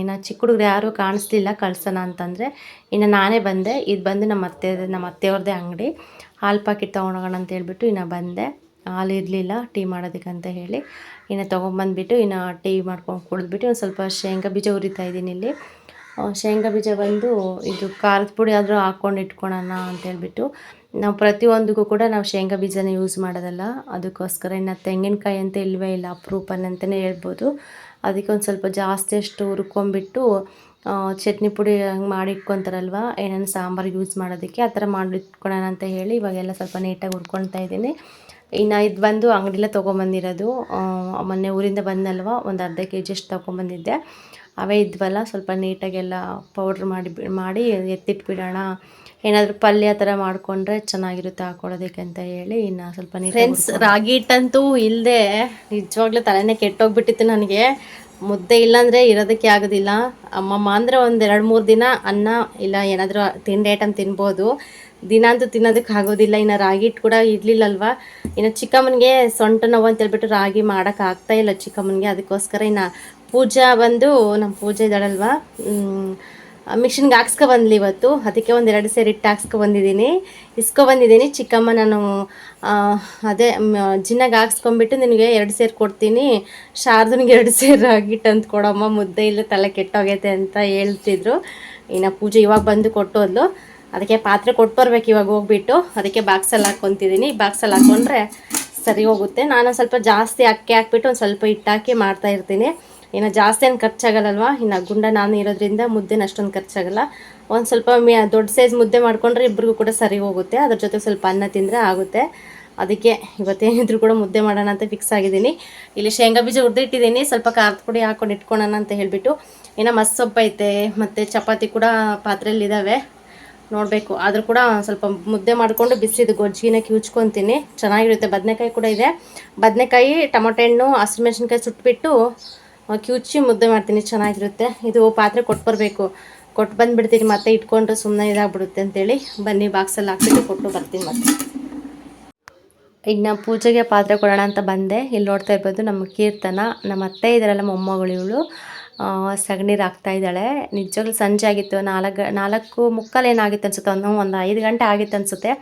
ಇನ್ನು ಚಿಕ್ಕ ಹುಡುಗರು ಯಾರೂ ಕಾಣಿಸ್ಲಿಲ್ಲ, ಕಳ್ಸೋಣ ಅಂತಂದರೆ. ಇನ್ನು ನಾನೇ ಬಂದೆ. ಇದು ಬಂದು ನಮ್ಮ ಅತ್ತೆ, ನಮ್ಮ ಅತ್ತೆಯವ್ರದ್ದೇ ಅಂಗಡಿ. ಹಾಲು ಪಾಕಿಟ್ ತೊಗೊಂಡೋಗೋಣ ಅಂತ ಹೇಳಿಬಿಟ್ಟು ಇನ್ನು ಬಂದೆ. ಹಾಲು ಇರಲಿಲ್ಲ, ಟೀ ಮಾಡೋದಕ್ಕಂತ ಹೇಳಿ. ಇನ್ನು ತೊಗೊಂಬಂದ್ಬಿಟ್ಟು ಇನ್ನು ಟೀ ಮಾಡ್ಕೊಂಡು ಕುಡಿದ್ಬಿಟ್ಟು ಒಂದು ಸ್ವಲ್ಪ ಶೇಂಗಾ ಬೀಜ ಹುರಿತಾ ಇದ್ದೀನಿ ಇಲ್ಲಿ. ಶೇಂಗಾ ಬೀಜ ಬಂದು ಇದು ಖಾರದ ಪುಡಿ ಆದರೂ ಹಾಕ್ಕೊಂಡು ಇಟ್ಕೊಳೋಣ ಅಂತ ಹೇಳಿಬಿಟ್ಟು. ನಾವು ಪ್ರತಿಯೊಂದಕ್ಕೂ ಕೂಡ ನಾವು ಶೇಂಗಾ ಬೀಜನ ಯೂಸ್ ಮಾಡೋದಲ್ಲ. ಅದಕ್ಕೋಸ್ಕರ ಇನ್ನು ತೆಂಗಿನಕಾಯಿ ಅಂತ ಇಲ್ಲವೇ ಇಲ್ಲ, ಅಪರೂಪನ ಅಂತಲೇ ಹೇಳ್ಬೋದು. ಅದಕ್ಕೆ ಒಂದು ಸ್ವಲ್ಪ ಜಾಸ್ತಿ ಅಷ್ಟು ಹುರ್ಕೊಂಬಿಟ್ಟು ಚಟ್ನಿ ಪುಡಿ ಹಂಗೆ ಮಾಡಿ ಇಟ್ಕೊತಾರಲ್ವ, ಏನೇನು ಸಾಂಬಾರಿಗೆ ಯೂಸ್ ಮಾಡೋದಕ್ಕೆ ಆ ಥರ ಮಾಡಿಟ್ಕೊಳ್ಳೋಣ ಅಂತ ಹೇಳಿ ಇವಾಗೆಲ್ಲ ಸ್ವಲ್ಪ ನೀಟಾಗಿ ಹುರ್ಕೊಳ್ತಾ ಇದ್ದೀನಿ. ಇನ್ನು ಇದು ಬಂದು ಅಂಗಡಿಲೇ ತೊಗೊಂಬಂದಿರೋದು ಮೊನ್ನೆ ಊರಿಂದ ಬಂದಲ್ವ, ಒಂದು ಅರ್ಧ ಕೆ ಜಿ ಅಷ್ಟು ತೊಗೊಂಬಂದಿದ್ದೆ. ಅವೇ ಇದ್ವಲ್ಲ, ಸ್ವಲ್ಪ ನೀಟಾಗೆಲ್ಲ ಪೌಡ್ರ್ ಮಾಡಿ ಮಾಡಿ ಎತ್ತಿಟ್ಬಿಡೋಣ ಏನಾದರೂ ಪಲ್ಯ ಥರ ಮಾಡಿಕೊಂಡ್ರೆ ಚೆನ್ನಾಗಿರುತ್ತೆ ಹಾಕೊಳ್ಳೋದಕ್ಕೆ ಅಂತ ಹೇಳಿ ಇನ್ನು ಸ್ವಲ್ಪ ನೀರು ಫ್ರೆಂಡ್ಸ್ ರಾಗಿ ಹಿಟ್ಟಂತೂ ಇಲ್ಲದೆ ನಿಜವಾಗ್ಲೂ ತಲೆನೇ ಕೆಟ್ಟೋಗ್ಬಿಟ್ಟಿತ್ತು ನನಗೆ. ಮುದ್ದೆ ಇಲ್ಲಾಂದರೆ ಇರೋದಕ್ಕೆ ಆಗೋದಿಲ್ಲ. ಅಮ್ಮಮ್ಮ ಅಂದರೆ ಒಂದು ಎರಡು ಮೂರು ದಿನ ಅನ್ನ ಇಲ್ಲ ಏನಾದರೂ ತಿಂಡಿ ಐಟಮ್ ತಿನ್ಬೋದು. ದಿನ ಅಂತೂ ತಿನ್ನೋದಕ್ಕೆ ಆಗೋದಿಲ್ಲ. ಇನ್ನು ರಾಗಿ ಹಿಟ್ಟು ಕೂಡ ಇರಲಿಲ್ಲಲ್ವ? ಇನ್ನು ಚಿಕ್ಕಮ್ಮನಿಗೆ ಸೊಂಟ ನೋವು ಅಂತ ಹೇಳ್ಬಿಟ್ಟು ರಾಗಿ ಮಾಡೋಕೆ ಆಗ್ತಾ ಇಲ್ಲ ಚಿಕ್ಕಮ್ಮನಿಗೆ. ಅದಕ್ಕೋಸ್ಕರ ಇನ್ನು ಪೂಜಾ ಬಂದು ನಮ್ಮ ಪೂಜೆ ಇದ್ದಾಳಲ್ವ? ಮಿಷಿನ್ಗೆ ಹಾಕ್ಸ್ಕೊ ಬಂದ್ಲಿ ಇವತ್ತು. ಅದಕ್ಕೆ ಒಂದು ಎರಡು ಸೇರಿ ಇಟ್ಟು ಹಾಕ್ಸ್ಕೊ ಬಂದಿದ್ದೀನಿ. ಇಸ್ಕೊ ಬಂದಿದ್ದೀನಿ. ಚಿಕ್ಕಮ್ಮ ನಾನು ಅದೇ ಜಿನ್ನಾಗ ಹಾಕ್ಸ್ಕೊಂಬಿಟ್ಟು ನಿನಗೆ ಎರಡು ಸೇರು ಕೊಡ್ತೀನಿ. ಶಾರದನಿಗೆ ಎರಡು ಸೇರು ರಾಗಿಟ್ಟು ಅಂತ ಕೊಡಮ್ಮ. ಮುದ್ದೆ ಇಲ್ಲ ತಲೆ ಕೆಟ್ಟೋಗೈತೆ ಅಂತ ಹೇಳ್ತಿದ್ರು. ಇನ್ನು ಪೂಜೆ ಇವಾಗ ಬಂದು ಕೊಟ್ಟೋದ್ಲು. ಅದಕ್ಕೆ ಪಾತ್ರೆ ಕೊಟ್ಟು ಬರ್ಬೇಕು ಇವಾಗ ಹೋಗ್ಬಿಟ್ಟು. ಅದಕ್ಕೆ ಬಾಕ್ಸಲ್ಲಿ ಹಾಕ್ಕೊತಿದ್ದೀನಿ. ಬಾಕ್ಸಲ್ಲಿ ಹಾಕ್ಕೊಂಡ್ರೆ ಸರಿ ಹೋಗುತ್ತೆ. ನಾನು ಸ್ವಲ್ಪ ಜಾಸ್ತಿ ಅಕ್ಕಿ ಹಾಕ್ಬಿಟ್ಟು ಒಂದು ಸ್ವಲ್ಪ ಹಿಟ್ಟಾಕಿ ಮಾಡ್ತಾ ಇರ್ತೀನಿ. ಇನ್ನು ಜಾಸ್ತಿ ಏನು ಖರ್ಚಾಗಲ್ಲಲ್ವಾ? ಇನ್ನು ಗುಂಡ ನಾನು ಇರೋದ್ರಿಂದ ಮುದ್ದೆನ ಅಷ್ಟೊಂದು ಖರ್ಚಾಗಲ್ಲ. ಒಂದು ಸ್ವಲ್ಪ ಮೇ ದೊಡ್ಡ ಸೈಜ್ ಮುದ್ದೆ ಮಾಡ್ಕೊಂಡ್ರೆ ಇಬ್ರಿಗೂ ಕೂಡ ಸರಿ ಹೋಗುತ್ತೆ. ಅದ್ರ ಜೊತೆ ಸ್ವಲ್ಪ ಅನ್ನ ತಿಂದರೆ ಆಗುತ್ತೆ. ಅದಕ್ಕೆ ಇವತ್ತೇನಿದ್ರು ಕೂಡ ಮುದ್ದೆ ಮಾಡೋಣ ಅಂತ ಫಿಕ್ಸ್ ಆಗಿದ್ದೀನಿ. ಇಲ್ಲಿ ಶೇಂಗಾ ಬೀಜ ಹುರಿದಿಟ್ಟಿದ್ದೀನಿ ಸ್ವಲ್ಪ ಖಾರದ ಪುಡಿ ಹಾಕೊಂಡು ಇಟ್ಕೊಳೋಣ ಅಂತ ಹೇಳಿಬಿಟ್ಟು. ಇನ್ನು ಮಸ್ಸೊಪ್ಪು ಐತೆ, ಮತ್ತು ಚಪಾತಿ ಕೂಡ ಪಾತ್ರೆಯಲ್ಲಿದ್ದಾವೆ ನೋಡಬೇಕು. ಆದರೂ ಕೂಡ ಸ್ವಲ್ಪ ಮುದ್ದೆ ಮಾಡಿಕೊಂಡು ಬಿಸಿದು ಗೊಜ್ಜಿನ ಕಿವುಚ್ಕೊತೀನಿ. ಚೆನ್ನಾಗಿರುತ್ತೆ. ಬದನೆಕಾಯಿ ಕೂಡ ಇದೆ. ಬದನೆಕಾಯಿ, ಟೊಮೊಟೆ ಹಣ್ಣು ಹಸಿಮೆಣ್ಸಿನ್ಕಾಯಿ ಸುಟ್ಬಿಟ್ಟು ಕಿವುಚಿ ಮುದ್ದೆ ಮಾಡ್ತೀನಿ, ಚೆನ್ನಾಗಿರುತ್ತೆ. ಇದು ಪಾತ್ರೆ ಕೊಟ್ಟು ಬರಬೇಕು. ಕೊಟ್ಟು ಬಂದುಬಿಡ್ತೀನಿ, ಮತ್ತೆ ಇಟ್ಕೊಂಡ್ರೆ ಸುಮ್ಮನೆ ಇದಾಗ್ಬಿಡುತ್ತೆ ಅಂತೇಳಿ ಬನ್ನಿ ಬಾಕ್ಸಲ್ಲಿ ಹಾಕ್ಬಿಟ್ಟು ಕೊಟ್ಟು ಬರ್ತೀನಿ ಮತ್ತೆ. ಇನ್ನು ಪೂಜೆಗೆ ಪಾತ್ರೆ ಕೊಡೋಣ ಅಂತ ಬಂದೆ. ಇಲ್ಲಿ ನೋಡ್ತಾ ಇರ್ಬೋದು ನಮ್ಮ ಕೀರ್ತನ, ನಮ್ಮ ಅತ್ತೆ ಇದ್ದಾರಲ್ಲ, ಮೊಮ್ಮಗಳು ಇವಳು. ಸಗಣೀರು ಹಾಕ್ತಾ ಇದ್ದಾಳೆ. ನಿಜವಾಗ್ಲೂ ಸಂಜೆ ಆಗಿತ್ತು, ನಾಲ್ಕು ನಾಲ್ಕು ಮುಕ್ಕಾಲು ಏನಾಗಿತ್ತು ಅನಿಸುತ್ತೆ ಒಂದು ಒಂದು ಐದು ಗಂಟೆ ಆಗಿತ್ತು ಅನಿಸುತ್ತೆ.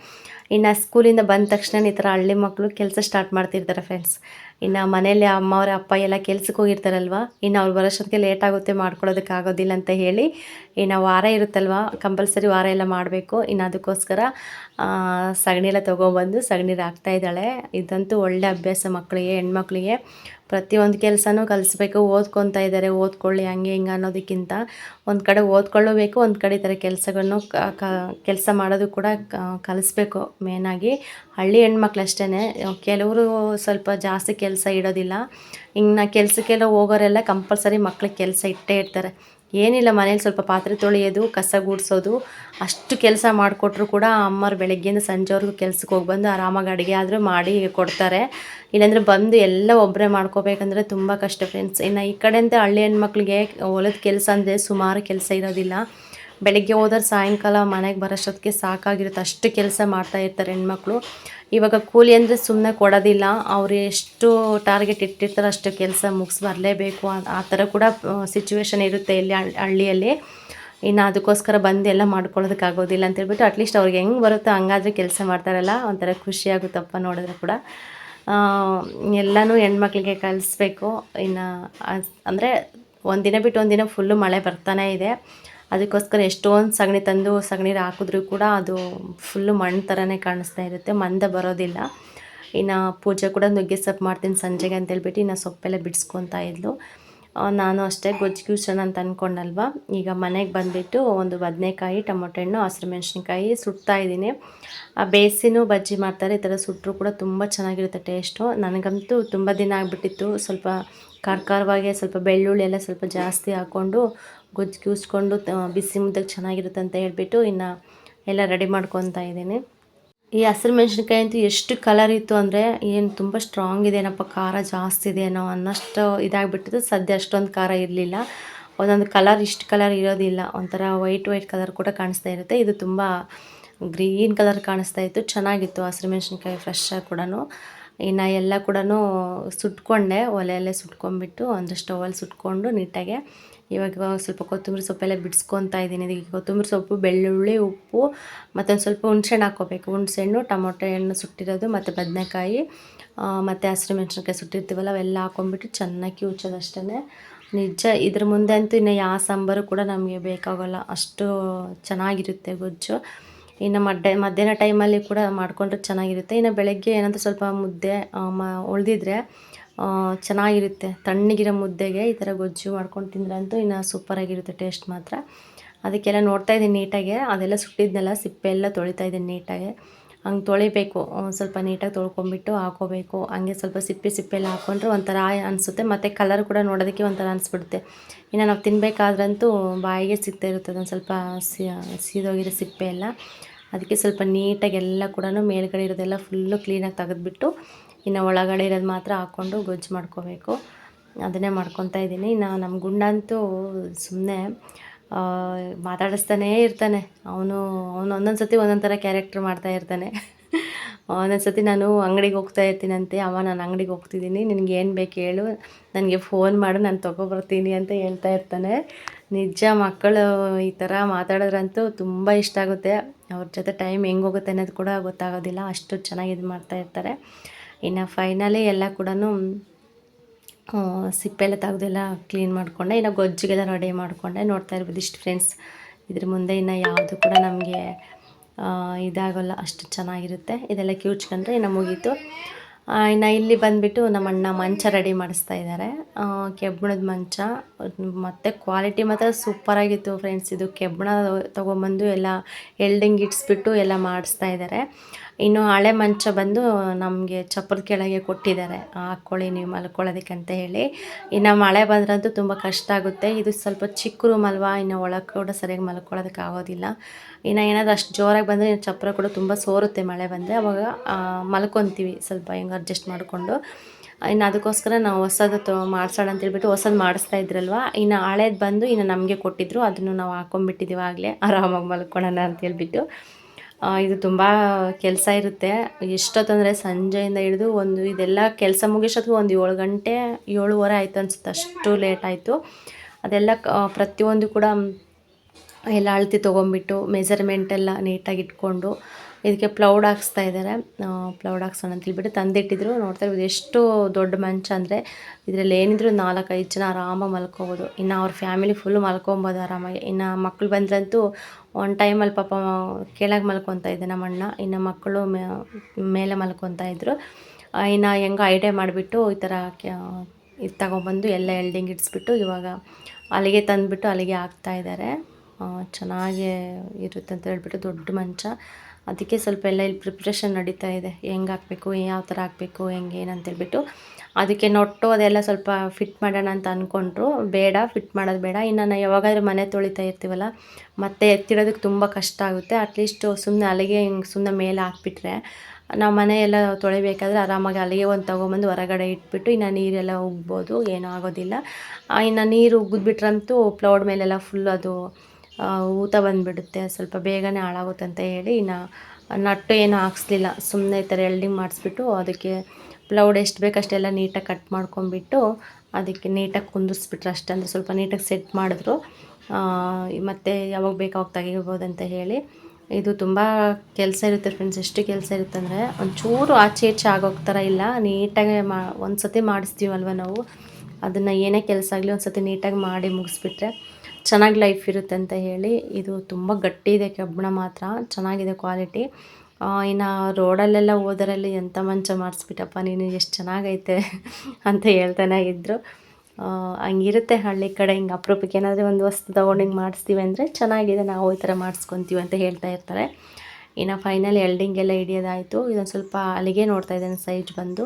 ಇನ್ನು ಸ್ಕೂಲಿಂದ ಬಂದ ತಕ್ಷಣ ಈ ಥರ ಹಳ್ಳಿ ಮಕ್ಕಳು ಕೆಲಸ ಸ್ಟಾರ್ಟ್ ಮಾಡ್ತಿರ್ತಾರೆ ಫ್ರೆಂಡ್ಸ್ ಇನ್ನು ಮನೇಲಿ ಅಮ್ಮವ್ರ ಅಪ್ಪ ಎಲ್ಲ ಕೆಲ್ಸಕ್ಕೆ ಹೋಗಿರ್ತಾರಲ್ವ? ಇನ್ನು ಅವ್ರು ಬರೋಷ್ಟೊತ್ತಿಗೆ ಲೇಟ್ ಆಗುತ್ತೆ, ಮಾಡ್ಕೊಳ್ಳೋದಕ್ಕೆ ಆಗೋದಿಲ್ಲ ಅಂತ ಹೇಳಿ ಇನ್ನು ವಾರ ಇರುತ್ತಲ್ವ? ಕಂಪಲ್ಸರಿ ವಾರ ಎಲ್ಲ ಮಾಡಬೇಕು. ಇನ್ನು ಅದಕ್ಕೋಸ್ಕರ ಸಗಣಿ ಎಲ್ಲ ತೊಗೊಬಂದು ಸಗಣಿ ಹಾಕ್ತಾ ಇದ್ದಾಳೆ. ಇದಂತೂ ಒಳ್ಳೆ ಅಭ್ಯಾಸ ಮಕ್ಕಳಿಗೆ, ಹೆಣ್ಮಕ್ಳಿಗೆ. ಪ್ರತಿಯೊಂದು ಕೆಲಸನೂ ಕಲಿಸ್ಬೇಕು, ಓದ್ಕೊತಾ ಇದ್ದಾರೆ ಓದ್ಕೊಳ್ಳಿ, ಹಂಗೆ ಹಿಂಗೆ ಅನ್ನೋದಕ್ಕಿಂತ ಒಂದು ಕಡೆ ಓದ್ಕೊಳ್ಳಬೇಕು, ಒಂದು ಕಡೆ ಈ ಥರ ಕೆಲಸಗಳನ್ನು ಕೆಲಸ ಮಾಡೋದು ಕೂಡ ಕಲಿಸ್ಬೇಕು ಮೇನಾಗಿ ಹಳ್ಳಿ ಹೆಣ್ಮಕ್ಳು ಅಷ್ಟೇ ಕೆಲವರು ಸ್ವಲ್ಪ ಜಾಸ್ತಿ ಕೆಲಸ ಇಡೋದಿಲ್ಲ. ಇನ್ನು ಕೆಲಸಕ್ಕೆಲ್ಲ ಹೋಗೋರೆಲ್ಲ ಕಂಪಲ್ಸರಿ ಮಕ್ಳಿಗೆ ಕೆಲಸ ಇಟ್ಟೇ ಇರ್ತಾರೆ. ಏನಿಲ್ಲ, ಮನೇಲಿ ಸ್ವಲ್ಪ ಪಾತ್ರೆ ತೊಳೆಯೋದು, ಕಸ ಗುಡಿಸೋದು, ಅಷ್ಟು ಕೆಲಸ ಮಾಡಿಕೊಟ್ರು ಕೂಡ ಅಮ್ಮರು ಬೆಳಗ್ಗೆಯಿಂದ ಸಂಜೆವರೆಗೂ ಕೆಲ್ಸಕ್ಕೆ ಹೋಗಿ ಬಂದು ಆರಾಮಾಗಿ ಅಡುಗೆ ಆದರೂ ಮಾಡಿ ಕೊಡ್ತಾರೆ. ಇಲ್ಲಾಂದರೆ ಬಂದು ಎಲ್ಲ ಒಬ್ಬರೇ ಮಾಡ್ಕೋಬೇಕಂದ್ರೆ ತುಂಬ ಕಷ್ಟ ಫ್ರೆಂಡ್ಸ್ ಇನ್ನು ಈ ಕಡೆಯಿಂದ ಹಳ್ಳಿ ಹೆಣ್ಮಕ್ಳಿಗೆ ಹೊಲದ ಕೆಲಸ ಅಂದರೆ ಸುಮಾರು ಕೆಲಸ ಇರೋದಿಲ್ಲ. ಬೆಳಗ್ಗೆ ಹೋದ್ರೆ ಸಾಯಂಕಾಲ ಮನೆಗೆ ಬರೋಷ್ಟೊತ್ತಿಗೆ ಸಾಕಾಗಿರುತ್ತೆ. ಅಷ್ಟು ಕೆಲಸ ಮಾಡ್ತಾ ಇರ್ತಾರೆ ಹೆಣ್ಮಕ್ಳು. ಇವಾಗ ಕೂಲಿ ಅಂದರೆ ಸುಮ್ಮನೆ ಕೊಡೋದಿಲ್ಲ. ಅವ್ರು ಎಷ್ಟು ಟಾರ್ಗೆಟ್ ಇಟ್ಟಿರ್ತಾರೆ ಅಷ್ಟು ಕೆಲಸ ಮುಗಿಸ್ ಬರಲೇಬೇಕು. ಆ- ಥರ ಕೂಡ ಸಿಚುವೇಶನ್ ಇರುತ್ತೆ ಇಲ್ಲಿ ಹಳ್- ಹಳ್ಳಿಯಲ್ಲಿ. ಇನ್ನು ಅದಕ್ಕೋಸ್ಕರ ಬಂದು ಎಲ್ಲ ಮಾಡ್ಕೊಳ್ಳೋದಕ್ಕಾಗೋದಿಲ್ಲ ಅಂತ ಹೇಳ್ಬಿಟ್ಟು ಅಟ್ಲೀಸ್ಟ್ ಅವ್ರಿಗೆ ಹೆಂಗೆ ಬರುತ್ತೋ ಹಂಗಾದ್ರೆ ಕೆಲಸ ಮಾಡ್ತಾರಲ್ಲ. ಒಂಥರ ಖುಷಿಯಾಗುತ್ತಪ್ಪ ನೋಡಿದ್ರೆ ಕೂಡ. ಎಲ್ಲನೂ ಹೆಣ್ಮಕ್ಳಿಗೆ ಕಲಿಸ್ಬೇಕು. ಇನ್ನು ಅಂದರೆ ಒಂದಿನ ಬಿಟ್ಟು ಒಂದಿನ ಫುಲ್ಲು ಮಳೆ ಬರ್ತಾನೆ ಇದೆ. ಅದಕ್ಕೋಸ್ಕರ ಎಷ್ಟೊಂದು ಸಗಣಿ ತಂದು ಸಗಣಿರು ಹಾಕಿದ್ರೂ ಕೂಡ ಅದು ಫುಲ್ಲು ಮಣ್ಣು ಥರನೇ ಕಾಣಿಸ್ತಾ ಇರುತ್ತೆ. ಮಂದ ಬರೋದಿಲ್ಲ. ಇನ್ನು ಪೂಜೆ ಕೂಡ ನುಗ್ಗೆ ಸೊಪ್ಪು ಮಾಡ್ತೀನಿ ಸಂಜೆಗೆ ಅಂತೇಳ್ಬಿಟ್ಟು ಇನ್ನು ಸೊಪ್ಪೆಲ್ಲ ಬಿಡಿಸ್ಕೊತಾ ಇದ್ಲು. ನಾನು ಅಷ್ಟೇ ಗೊಜ್ಜು ಕಿವ್ಸೋಣ ಅಂತ ಅಂದ್ಕೊಂಡಲ್ವ ಈಗ ಮನೆಗೆ ಬಂದುಬಿಟ್ಟು ಒಂದು ಬದನೆಕಾಯಿ, ಟೊಮೊಟೊ ಹಣ್ಣು, ಹಸಿರು ಮೆಣಸಿನ್ಕಾಯಿ ಸುಡ್ತಾ ಇದ್ದೀನಿ. ಆ ಬೇಸಿನೂ ಬಜ್ಜಿ ಮಾಡ್ತಾರೆ. ಈ ಥರ ಸುಟ್ಟರು ಕೂಡ ತುಂಬ ಚೆನ್ನಾಗಿರುತ್ತೆ ಟೇಸ್ಟು ನನಗಂತೂ ತುಂಬ ದಿನ ಆಗಿಬಿಟ್ಟಿತ್ತು. ಸ್ವಲ್ಪ ಖಾರ ಖಾರವಾಗಿ ಸ್ವಲ್ಪ ಬೆಳ್ಳುಳ್ಳಿ ಎಲ್ಲ ಸ್ವಲ್ಪ ಜಾಸ್ತಿ ಹಾಕ್ಕೊಂಡು ಗೊಜ್ಜು ಕೂಸ್ಕೊಂಡು ಬಿಸಿ ಮುದ್ದಾಗ ಚೆನ್ನಾಗಿರುತ್ತೆ ಅಂತ ಹೇಳಿಬಿಟ್ಟು ಇನ್ನು ಎಲ್ಲ ರೆಡಿ ಮಾಡ್ಕೊತಾ ಇದ್ದೀನಿ. ಈ ಹಸಿರು ಮೆಣಸಿನ್ಕಾಯಿ ಅಂತೂ ಎಷ್ಟು ಕಲರ್ ಇತ್ತು ಅಂದರೆ ಏನು ತುಂಬ ಸ್ಟ್ರಾಂಗ್ ಇದೆ ಏನಪ್ಪ, ಖಾರ ಜಾಸ್ತಿ ಇದೆ ಏನೋ ಅನ್ನೋಷ್ಟು ಇದಾಗಿಬಿಟ್ಟಿದ್ದು ಸದ್ಯ ಅಷ್ಟೊಂದು ಖಾರ ಇರಲಿಲ್ಲ. ಒಂದೊಂದು ಕಲರ್ ಇಷ್ಟು ಕಲರ್ ಇರೋದಿಲ್ಲ. ಒಂಥರ ವೈಟ್ ವೈಟ್ ಕಲರ್ ಕೂಡ ಕಾಣಿಸ್ತಾ ಇರುತ್ತೆ. ಇದು ತುಂಬ ಗ್ರೀನ್ ಕಲರ್ ಕಾಣಿಸ್ತಾ ಇತ್ತು. ಚೆನ್ನಾಗಿತ್ತು ಹಸಿರು ಮೆಣಸಿನ್ಕಾಯಿ ಫ್ರೆಶ್ ಕೂಡ ಇನ್ನು ಎಲ್ಲ ಕೂಡ ಸುಟ್ಕೊಂಡೆ. ಒಲೆಯಲ್ಲೇ ಸುಟ್ಕೊಂಡ್ಬಿಟ್ಟು ಅಂದರೆ ಸ್ಟವಲ್ಲಿ ಸುಟ್ಕೊಂಡು ನೀಟಾಗೆ ಇವಾಗ ಸ್ವಲ್ಪ ಕೊತ್ತಂಬರಿ ಸೊಪ್ಪೆಲ್ಲ ಬಿಡಿಸ್ಕೊತಾ ಇದ್ದೀನಿ. ಅದಕ್ಕೆ ಕೊತ್ತಂಬರಿ ಸೊಪ್ಪು, ಬೆಳ್ಳುಳ್ಳಿ, ಉಪ್ಪು, ಮತ್ತೊಂದು ಸ್ವಲ್ಪ ಹುಣ್ಸೆಹಣ್ಣು ಹಾಕ್ಕೋಬೇಕು. ಹುಣ್ಸೆಹಣ್ಣು, ಟೊಮೊಟೊ ಹಣ್ಣು ಸುಟ್ಟಿರೋದು, ಮತ್ತು ಬದನೆಕಾಯಿ ಮತ್ತು ಹಸಿರು ಮೆಣಸಿನ್ಕಾಯಿ ಸುಟ್ಟಿರ್ತೀವಲ್ಲ, ಅವೆಲ್ಲ ಹಾಕೊಂಡ್ಬಿಟ್ಟು ಚೆನ್ನಾಗಿ ಉಚ್ಚೋದಷ್ಟೇ ನಿಜ, ಇದ್ರ ಮುಂದೆ ಅಂತೂ ಇನ್ನು ಯಾವ ಸಾಂಬಾರು ಕೂಡ ನಮಗೆ ಬೇಕಾಗೋಲ್ಲ. ಅಷ್ಟು ಚೆನ್ನಾಗಿರುತ್ತೆ ಗೊಜ್ಜು. ಇನ್ನು ಮಡ್ಡೆ, ಮಧ್ಯಾಹ್ನ ಟೈಮಲ್ಲಿ ಕೂಡ ಮಾಡಿಕೊಂಡ್ರೆ ಚೆನ್ನಾಗಿರುತ್ತೆ. ಇನ್ನು ಬೆಳಗ್ಗೆ ಏನಂತ ಸ್ವಲ್ಪ ಮುದ್ದೆ ಮ, ಉಳಿದಿದ್ರೆ ಚೆನ್ನಾಗಿರುತ್ತೆ. ತಣ್ಣಗಿರೋ ಮುದ್ದೆಗೆ ಈ ಥರ ಗೊಜ್ಜು ಮಾಡ್ಕೊಂಡು ತಿಂದ್ರಂತೂ ಇನ್ನು ಸೂಪರಾಗಿರುತ್ತೆ ಟೇಸ್ಟ್ ಮಾತ್ರ. ಅದಕ್ಕೆಲ್ಲ ನೋಡ್ತಾ ಇದ್ದೀನಿ ನೀಟಾಗೆ. ಅದೆಲ್ಲ ಸುಟ್ಟಿದ್ನೆಲ್ಲ, ಸಿಪ್ಪೆ ಎಲ್ಲ ತೊಳಿತಾ ಇದ್ದೀನಿ ನೀಟಾಗೆ. ಹಂಗೆ ತೊಳಿಬೇಕು. ಸ್ವಲ್ಪ ನೀಟಾಗಿ ತೊಳ್ಕೊಂಬಿಟ್ಟು ಹಾಕೋಬೇಕು. ಹಂಗೆ ಸ್ವಲ್ಪ ಸಿಪ್ಪೆ ಸಿಪ್ಪೆ ಎಲ್ಲ ಹಾಕ್ಕೊಂಡ್ರೆ ಒಂಥರ ಅನಿಸುತ್ತೆ. ಮತ್ತು ಕಲರ್ ಕೂಡ ನೋಡೋದಕ್ಕೆ ಒಂಥರ ಅನಿಸ್ಬಿಡುತ್ತೆ. ಇನ್ನು ನಾವು ತಿನ್ನಬೇಕಾದ್ರಂತೂ ಬಾಯಿಗೆ ಸಿಗ್ತಾ ಇರುತ್ತೆ ಒಂದು ಸ್ವಲ್ಪ ಸೀದೋಗಿರೋ ಸಿಪ್ಪೆ ಎಲ್ಲ. ಅದಕ್ಕೆ ಸ್ವಲ್ಪ ನೀಟಾಗಿ ಎಲ್ಲ ಕೂಡ ಮೇಲ್ಗಡೆ ಇರೋದೆಲ್ಲ ಫುಲ್ಲು ಕ್ಲೀನಾಗಿ ತೆಗೆದ್ಬಿಟ್ಟು ಇನ್ನು ಒಳಗಡೆ ಇರೋದು ಮಾತ್ರ ಹಾಕ್ಕೊಂಡು ಗೊಜ್ಜು ಮಾಡ್ಕೋಬೇಕು. ಅದನ್ನೇ ಮಾಡ್ಕೊತಾ ಇದ್ದೀನಿ. ಇನ್ನು ನಮ್ಮ ಗುಂಡಂತೂ ಸುಮ್ಮನೆ ಮಾತಾಡಿಸ್ತಾನೇ ಇರ್ತಾನೆ. ಅವನು ಅವನು ಒಂದೊಂದು ಸತಿ ಒಂದೊಂದು ಥರ ಕ್ಯಾರೆಕ್ಟ್ರ್ ಮಾಡ್ತಾ ಇರ್ತಾನೆ. ಒಂದೊಂದು ಸತಿ ನಾನು ಅಂಗಡಿಗೆ ಹೋಗ್ತಾ ಇರ್ತೀನಂತೆ. ಅವ ನಾನು ಅಂಗಡಿಗೆ ಹೋಗ್ತಿದ್ದೀನಿ. ನಿನಗೆ ಏನು ಬೇಕು ಹೇಳು. ನನಗೆ ಫೋನ್ ಮಾಡು. ನಾನು ತೊಗೊಬರ್ತೀನಿ ಅಂತ ಹೇಳ್ತಾ ಇರ್ತಾನೆ. ನಿಜ ಮಕ್ಕಳು ಈ ಥರ ಮಾತಾಡಿದ್ರಂತೂ ತುಂಬ ಇಷ್ಟ ಆಗುತ್ತೆ. ಅವ್ರ ಜೊತೆ ಟೈಮ್ ಹೆಂಗೆ ಹೋಗುತ್ತೆ ಅನ್ನೋದು ಕೂಡ ಗೊತ್ತಾಗೋದಿಲ್ಲ. ಅಷ್ಟು ಚೆನ್ನಾಗಿ ಇದು ಮಾಡ್ತಾ ಇರ್ತಾರೆ. ಇನ್ನು ಫೈನಲಿ ಎಲ್ಲ ಕೂಡ ಸಿಪ್ಪೆಲ್ಲ ತೆಗೆದೆಲ್ಲ ಕ್ಲೀನ್ ಮಾಡಿಕೊಂಡೆ. ಇನ್ನು ಗೊಜ್ಜಿಗೆಲ್ಲ ರೆಡಿ ಮಾಡಿಕೊಂಡೆ. ನೋಡ್ತಾ ಇರ್ಬೋದು ಇಷ್ಟು ಫ್ರೆಂಡ್ಸ್ ಇದ್ರ ಮುಂದೆ ಇನ್ನು ಯಾವುದು ಕೂಡ ನಮಗೆ ಇದಾಗೋಲ್ಲ ಅಷ್ಟು ಚೆನ್ನಾಗಿರುತ್ತೆ. ಇದೆಲ್ಲ ಕಿವುಚ್ಕೊಂಡ್ರೆ ಇನ್ನು ಮುಗೀತು. ಇನ್ನು ಇಲ್ಲಿ ಬಂದುಬಿಟ್ಟು ನಮ್ಮ ಅಣ್ಣ ಮಂಚ ರೆಡಿ ಮಾಡಿಸ್ತಾ ಇದ್ದಾರೆ ಕೆಬ್ಬಣದ ಮಂಚ. ಮತ್ತು ಕ್ವಾಲಿಟಿ ಮಾತ್ರ ಸೂಪರಾಗಿತ್ತು ಫ್ರೆಂಡ್ಸ್ ಇದು ಕೆಬ್ಬಣ ತೊಗೊಂಬಂದು ಎಲ್ಲ ಎಲ್ಡಿಂಗ್ ಇಟ್ಸ್ಬಿಟ್ಟು ಎಲ್ಲ ಮಾಡಿಸ್ತಾ ಇದ್ದಾರೆ ಇನ್ನು ಹಳೆ ಮಂಚ ಬಂದು ನಮಗೆ ಚಪ್ಪರದ ಕೆಳಗೆ ಕೊಟ್ಟಿದ್ದಾರೆ. ಹಾಕ್ಕೊಳ್ಳಿ ನೀವು ಮಲ್ಕೊಳ್ಳೋದಕ್ಕೆ ಅಂತ ಹೇಳಿ. ಇನ್ನು ಮಳೆ ಬಂದ್ರಂತೂ ತುಂಬ ಕಷ್ಟ ಆಗುತ್ತೆ. ಇದು ಸ್ವಲ್ಪ ಚಿಕ್ಕ ರೂಮ್ ಅಲ್ವಾ? ಇನ್ನು ಒಳಗೆ ಕೂಡ ಸರಿಯಾಗಿ ಮಲ್ಕೊಳ್ಳೋದಕ್ಕೆ ಆಗೋದಿಲ್ಲ. ಇನ್ನು ಏನಾದರೂ ಅಷ್ಟು ಜೋರಾಗಿ ಬಂದರೆ ಚಪ್ಪರ ಕೂಡ ತುಂಬ ಸೋರುತ್ತೆ ಮಳೆ ಬಂದರೆ. ಅವಾಗ ಮಲ್ಕೊತೀವಿ ಸ್ವಲ್ಪ ಹೆಂಗೆ ಅಡ್ಜಸ್ಟ್ ಮಾಡಿಕೊಂಡು. ಇನ್ನು ಅದಕ್ಕೋಸ್ಕರ ನಾವು ಹೊಸದು ತೊ, ಮಾಡ್ಸೋಣ ಅಂತೇಳ್ಬಿಟ್ಟು ಹೊಸದು ಮಾಡಿಸ್ತಾ ಇದ್ರಲ್ವ? ಇನ್ನು ಹಳೇದು ಬಂದು ಇನ್ನು ನಮಗೆ ಕೊಟ್ಟಿದ್ರು. ಅದನ್ನು ನಾವು ಹಾಕೊಂಡ್ಬಿಟ್ಟಿದ್ದೀವಿ ಆಗಲೇ. ಆರಾಮಾಗಿ ಮಲ್ಕೊಳ್ಳೋಣ ಅಂತೇಳ್ಬಿಟ್ಟು ಇದು ತುಂಬ ಕೆಲಸ ಇರುತ್ತೆ. ಎಷ್ಟೊತ್ತಂದರೆ ಸಂಜೆಯಿಂದ ಹಿಡಿದು ಒಂದು ಇದೆಲ್ಲ ಕೆಲಸ ಮುಗಿಸೋದು ಒಂದು ಏಳು ಗಂಟೆ ಏಳುವರೆ ಆಯಿತು ಅನ್ಸುತ್ತೆ. ಅಷ್ಟು ಲೇಟ್ ಆಯಿತು. ಅದೆಲ್ಲ ಪ್ರತಿಯೊಂದು ಕೂಡ ಎಲ್ಲ ಅಳತೆ ತೊಗೊಂಬಿಟ್ಟು ಮೆಸರ್ಮೆಂಟ್ ಎಲ್ಲ ನೀಟಾಗಿ ಇಟ್ಕೊಂಡು ಇದಕ್ಕೆ ಪ್ಲೌಡ್ ಹಾಕ್ಸ್ತಾ ಇದ್ದಾರೆ. ಪ್ಲೌಡ್ ಹಾಕ್ಸೋಣ ಅಂತ ಹೇಳ್ಬಿಟ್ಟು ತಂದಿಟ್ಟಿದ್ರು. ನೋಡ್ತಾ ಇರ್ಬೋದು ಎಷ್ಟು ದೊಡ್ಡ ಮಂಚ ಅಂದರೆ ಇದರಲ್ಲಿ ಏನಿದ್ರು ನಾಲ್ಕೈದು ಜನ ಆರಾಮಾಗಿ ಮಲ್ಕೋಬೋದು. ಇನ್ನು ಅವ್ರ ಫ್ಯಾಮಿಲಿ ಫುಲ್ಲು ಮಲ್ಕೊಬೋದು ಆರಾಮಾಗಿ. ಇನ್ನು ಮಕ್ಕಳು ಬಂದ್ರಂತೂ ಒಂದು ಟೈಮಲ್ಲಿ ಪಾಪ ಕೆಳಗೆ ಮಲ್ಕೊತಾ ಇದ್ದೆ ನಮ್ಮ ಅಣ್ಣ ಇನ್ನು ಮಕ್ಕಳು ಮೇಲೆ ಮಲ್ಕೊತಾ ಇದ್ದರು ಇನ್ನು ಹೆಂಗೋ ಐಡಿಯಾ ಮಾಡಿಬಿಟ್ಟು ಈ ಥರ ಇದು ತಗೊಂಬಂದು ಎಲ್ಲ ಎಲ್ಡಿಂಗ್ ಇಡಿಸ್ಬಿಟ್ಟು ಇವಾಗ ಅಲ್ಲಿಗೆ ತಂದುಬಿಟ್ಟು ಅಲ್ಲಿಗೆ ಹಾಕ್ತಾ ಇದ್ದಾರೆ. ಆ, ಚೆನ್ನಾಗಿ ಇರುತ್ತೆ ಅಂತ ಹೇಳ್ಬಿಟ್ಟು ದೊಡ್ಡ ಮಂಚ. ಅದಕ್ಕೆ ಸ್ವಲ್ಪ ಎಲ್ಲ ಇಲ್ಲಿ ಪ್ರಿಪ್ರೇಷನ್ ನಡೀತಾ ಇದೆ. ಹೆಂಗೆ ಹಾಕಬೇಕು, ಯಾವ ಥರ ಹಾಕಬೇಕು, ಹೆಂಗೆ ಏನಂತೇಳ್ಬಿಟ್ಟು ಅದಕ್ಕೆ ನೊಟ್ಟು ಅದೆಲ್ಲ ಸ್ವಲ್ಪ ಫಿಟ್ ಮಾಡೋಣ ಅಂತ ಅಂದ್ಕೊಂಡ್ರು ಬೇಡ ಫಿಟ್ ಮಾಡೋದು ಬೇಡ. ಇನ್ನು ನಾವು ಯಾವಾಗಾದ್ರೂ ಮನೆ ತೊಳಿತಾ ಇರ್ತೀವಲ್ಲ, ಮತ್ತೆ ಎತ್ತಿಡೋದಕ್ಕೆ ತುಂಬ ಕಷ್ಟ ಆಗುತ್ತೆ. ಅಟ್ಲೀಸ್ಟ್ ಸುಮ್ಮನೆ ಅಲ್ಲಿಗೆ ಹಿಂಗೆ ಸುಮ್ಮನೆ ಮೇಲೆ ಹಾಕ್ಬಿಟ್ರೆ. ನಾವು ಮನೆ ಎಲ್ಲ ತೊಳಿಬೇಕಾದ್ರೆ ಆರಾಮಾಗಿ ಅಲ್ಲಿಗೆ ಒಂದು ತೊಗೊಂಬಂದು ಹೊರಗಡೆ ಇಟ್ಬಿಟ್ಟು ಇನ್ನು ನೀರೆಲ್ಲ ಉಗ್ಬೋದು, ಏನೂ ಆಗೋದಿಲ್ಲ. ಇನ್ನು ನೀರು ಉಗಿದ್ಬಿಟ್ರಂತೂ ಪ್ಲೌಡ್ ಮೇಲೆಲ್ಲ ಫುಲ್ ಅದು ಊತ ಬಂದುಬಿಡುತ್ತೆ. ಸ್ವಲ್ಪ ಬೇಗನೆ ಹಾಳಾಗುತ್ತೆ ಅಂತ ಹೇಳಿ ನಾ ನಟ್ಟು ಏನು ಹಾಕ್ಸ್ಲಿಲ್ಲ. ಸುಮ್ಮನೆ ಈ ಥರ ಎಲ್ಡಿಂಗ್ ಮಾಡಿಸ್ಬಿಟ್ಟು ಅದಕ್ಕೆ ಪ್ಲೌಡ್ ಎಷ್ಟು ಬೇಕು ಅಷ್ಟೆಲ್ಲ ನೀಟಾಗಿ ಕಟ್ ಮಾಡ್ಕೊಂಬಿಟ್ಟು ಅದಕ್ಕೆ ನೀಟಾಗಿ ಕುಂದಿಸ್ಬಿಟ್ರು ಅಷ್ಟೇ. ಅಂದರೆ ಸ್ವಲ್ಪ ನೀಟಾಗಿ ಸೆಟ್ ಮಾಡಿದ್ರು. ಮತ್ತು ಯಾವಾಗ ಬೇಕು ಅವಾಗ ತೆಗಿಬೋದು ಅಂತ ಹೇಳಿ. ಇದು ತುಂಬ ಕೆಲಸ ಇರುತ್ತೆ ಫ್ರೆಂಡ್ಸ್ ಎಷ್ಟು ಕೆಲಸ ಇರುತ್ತೆ ಅಂದರೆ ಒಂಚೂರು ಆಚೆ ಈಚೆ ಆಗೋಗ್ತಾರ ಇಲ್ಲ. ನೀಟಾಗಿ ಮಾ ಒಂದು ಸತಿ ಮಾಡಿಸ್ತೀವಲ್ವ ನಾವು. ಅದನ್ನು ಏನೇ ಕೆಲಸ ಆಗಲಿ ಒಂದು ಸತಿ ನೀಟಾಗಿ ಮಾಡಿ ಮುಗಿಸ್ಬಿಟ್ರೆ ಚೆನ್ನಾಗಿ ಲೈಫ್ ಇರುತ್ತೆ ಅಂತ ಹೇಳಿ ಇದು ತುಂಬ ಗಟ್ಟಿ ಇದೆ ಕಬ್ಬಣ ಮಾತ್ರ, ಚೆನ್ನಾಗಿದೆ ಕ್ವಾಲಿಟಿ ಇನ್ನು ರೋಡಲ್ಲೆಲ್ಲ ಹೋದರಲ್ಲಿ ಎಂಥ ಮಂಚ ಮಾಡಿಸ್ಬಿಟ್ಟಪ್ಪ ನೀನು, ಎಷ್ಟು ಚೆನ್ನಾಗೈತೆ ಅಂತ ಹೇಳ್ತಾನೆ ಇದ್ದರು ಹಂಗಿರುತ್ತೆ ಹಳ್ಳಿ ಕಡೆ, ಹಿಂಗೆ ಅಪರೂಪಕ್ಕೆ ಏನಾದರೂ ಒಂದು ವಸ್ತು ತೊಗೊಂಡು ಹಿಂಗೆ ಮಾಡಿಸ್ತೀವಿ ಅಂದರೆ ಚೆನ್ನಾಗಿದೆ, ನಾವು ಈ ಥರ ಮಾಡಿಸ್ಕೊತೀವಿ ಅಂತ ಹೇಳ್ತಾ ಇರ್ತಾರೆ. ಇನ್ನು ಫೈನಲ್ ಎಲ್ಡಿಂಗ್ ಎಲ್ಲ ಹಿಡಿಯೋದಾಯಿತು. ಇದೊಂದು ಸ್ವಲ್ಪ ಅಲ್ಲಿಗೆ ನೋಡ್ತಾ ಇದ್ದೇನೆ ಸೈಜ್ ಬಂದು.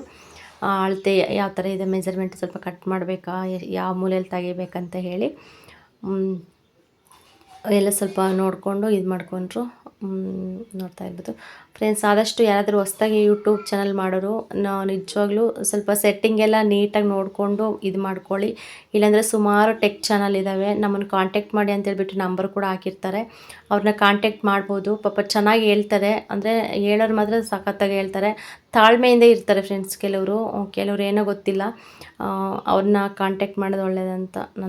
ಅಳತೆ ಯಾವ ಥರ ಇದೆ ಮೆಜರ್ಮೆಂಟ್ ಸ್ವಲ್ಪ ಕಟ್ ಮಾಡಬೇಕಾ, ಯಾವ ಮೂಲೆಯಲ್ಲಿ ತೆಗಿಬೇಕಂತ ಹೇಳಿ ಎಲ್ಲ ಸ್ವಲ್ಪ ನೋಡಿಕೊಂಡು ಇದು ಮಾಡಿಕೊಂಡ್ರು ನೋಡ್ತಾ ಇರ್ಬೋದು. ಫ್ರೆಂಡ್ಸ್ ಆದಷ್ಟು ಯಾರಾದರೂ ಹೊಸ್ದಾಗಿ ಯೂಟ್ಯೂಬ್ ಚಾನಲ್ ಮಾಡೋರು ನಾವು ನಿಜವಾಗ್ಲೂ ಸ್ವಲ್ಪ ಸೆಟ್ಟಿಂಗ್ ಎಲ್ಲ ನೀಟಾಗಿ ನೋಡಿಕೊಂಡು ಇದು ಮಾಡ್ಕೊಳ್ಳಿ. ಇಲ್ಲಾಂದರೆ ಸುಮಾರು ಟೆಕ್ ಚಾನಲ್ ಇದ್ದಾವೆ ನಮ್ಮನ್ನು ಕಾಂಟ್ಯಾಕ್ಟ್ ಮಾಡಿ ಅಂತೇಳ್ಬಿಟ್ಟು ನಂಬರ್ ಕೂಡ ಹಾಕಿರ್ತಾರೆ. ಅವ್ರನ್ನ ಕಾಂಟ್ಯಾಕ್ಟ್ ಮಾಡ್ಬೋದು. ಪಾಪ ಚೆನ್ನಾಗಿ ಹೇಳ್ತಾರೆ. ಅಂದರೆ ಹೇಳೋರು ಮಾತ್ರ ಸಖತ್ತಾಗಿ ಹೇಳ್ತಾರೆ. ತಾಳ್ಮೆಯಿಂದ ಇರ್ತಾರೆ ಫ್ರೆಂಡ್ಸ್ ಕೆಲವರು. ಕೆಲವ್ರು ಏನೋ ಗೊತ್ತಿಲ್ಲ. ಅವ್ರನ್ನ ಕಾಂಟ್ಯಾಕ್ಟ್ ಮಾಡೋದು ಒಳ್ಳೆಯದಂತ ನಾನು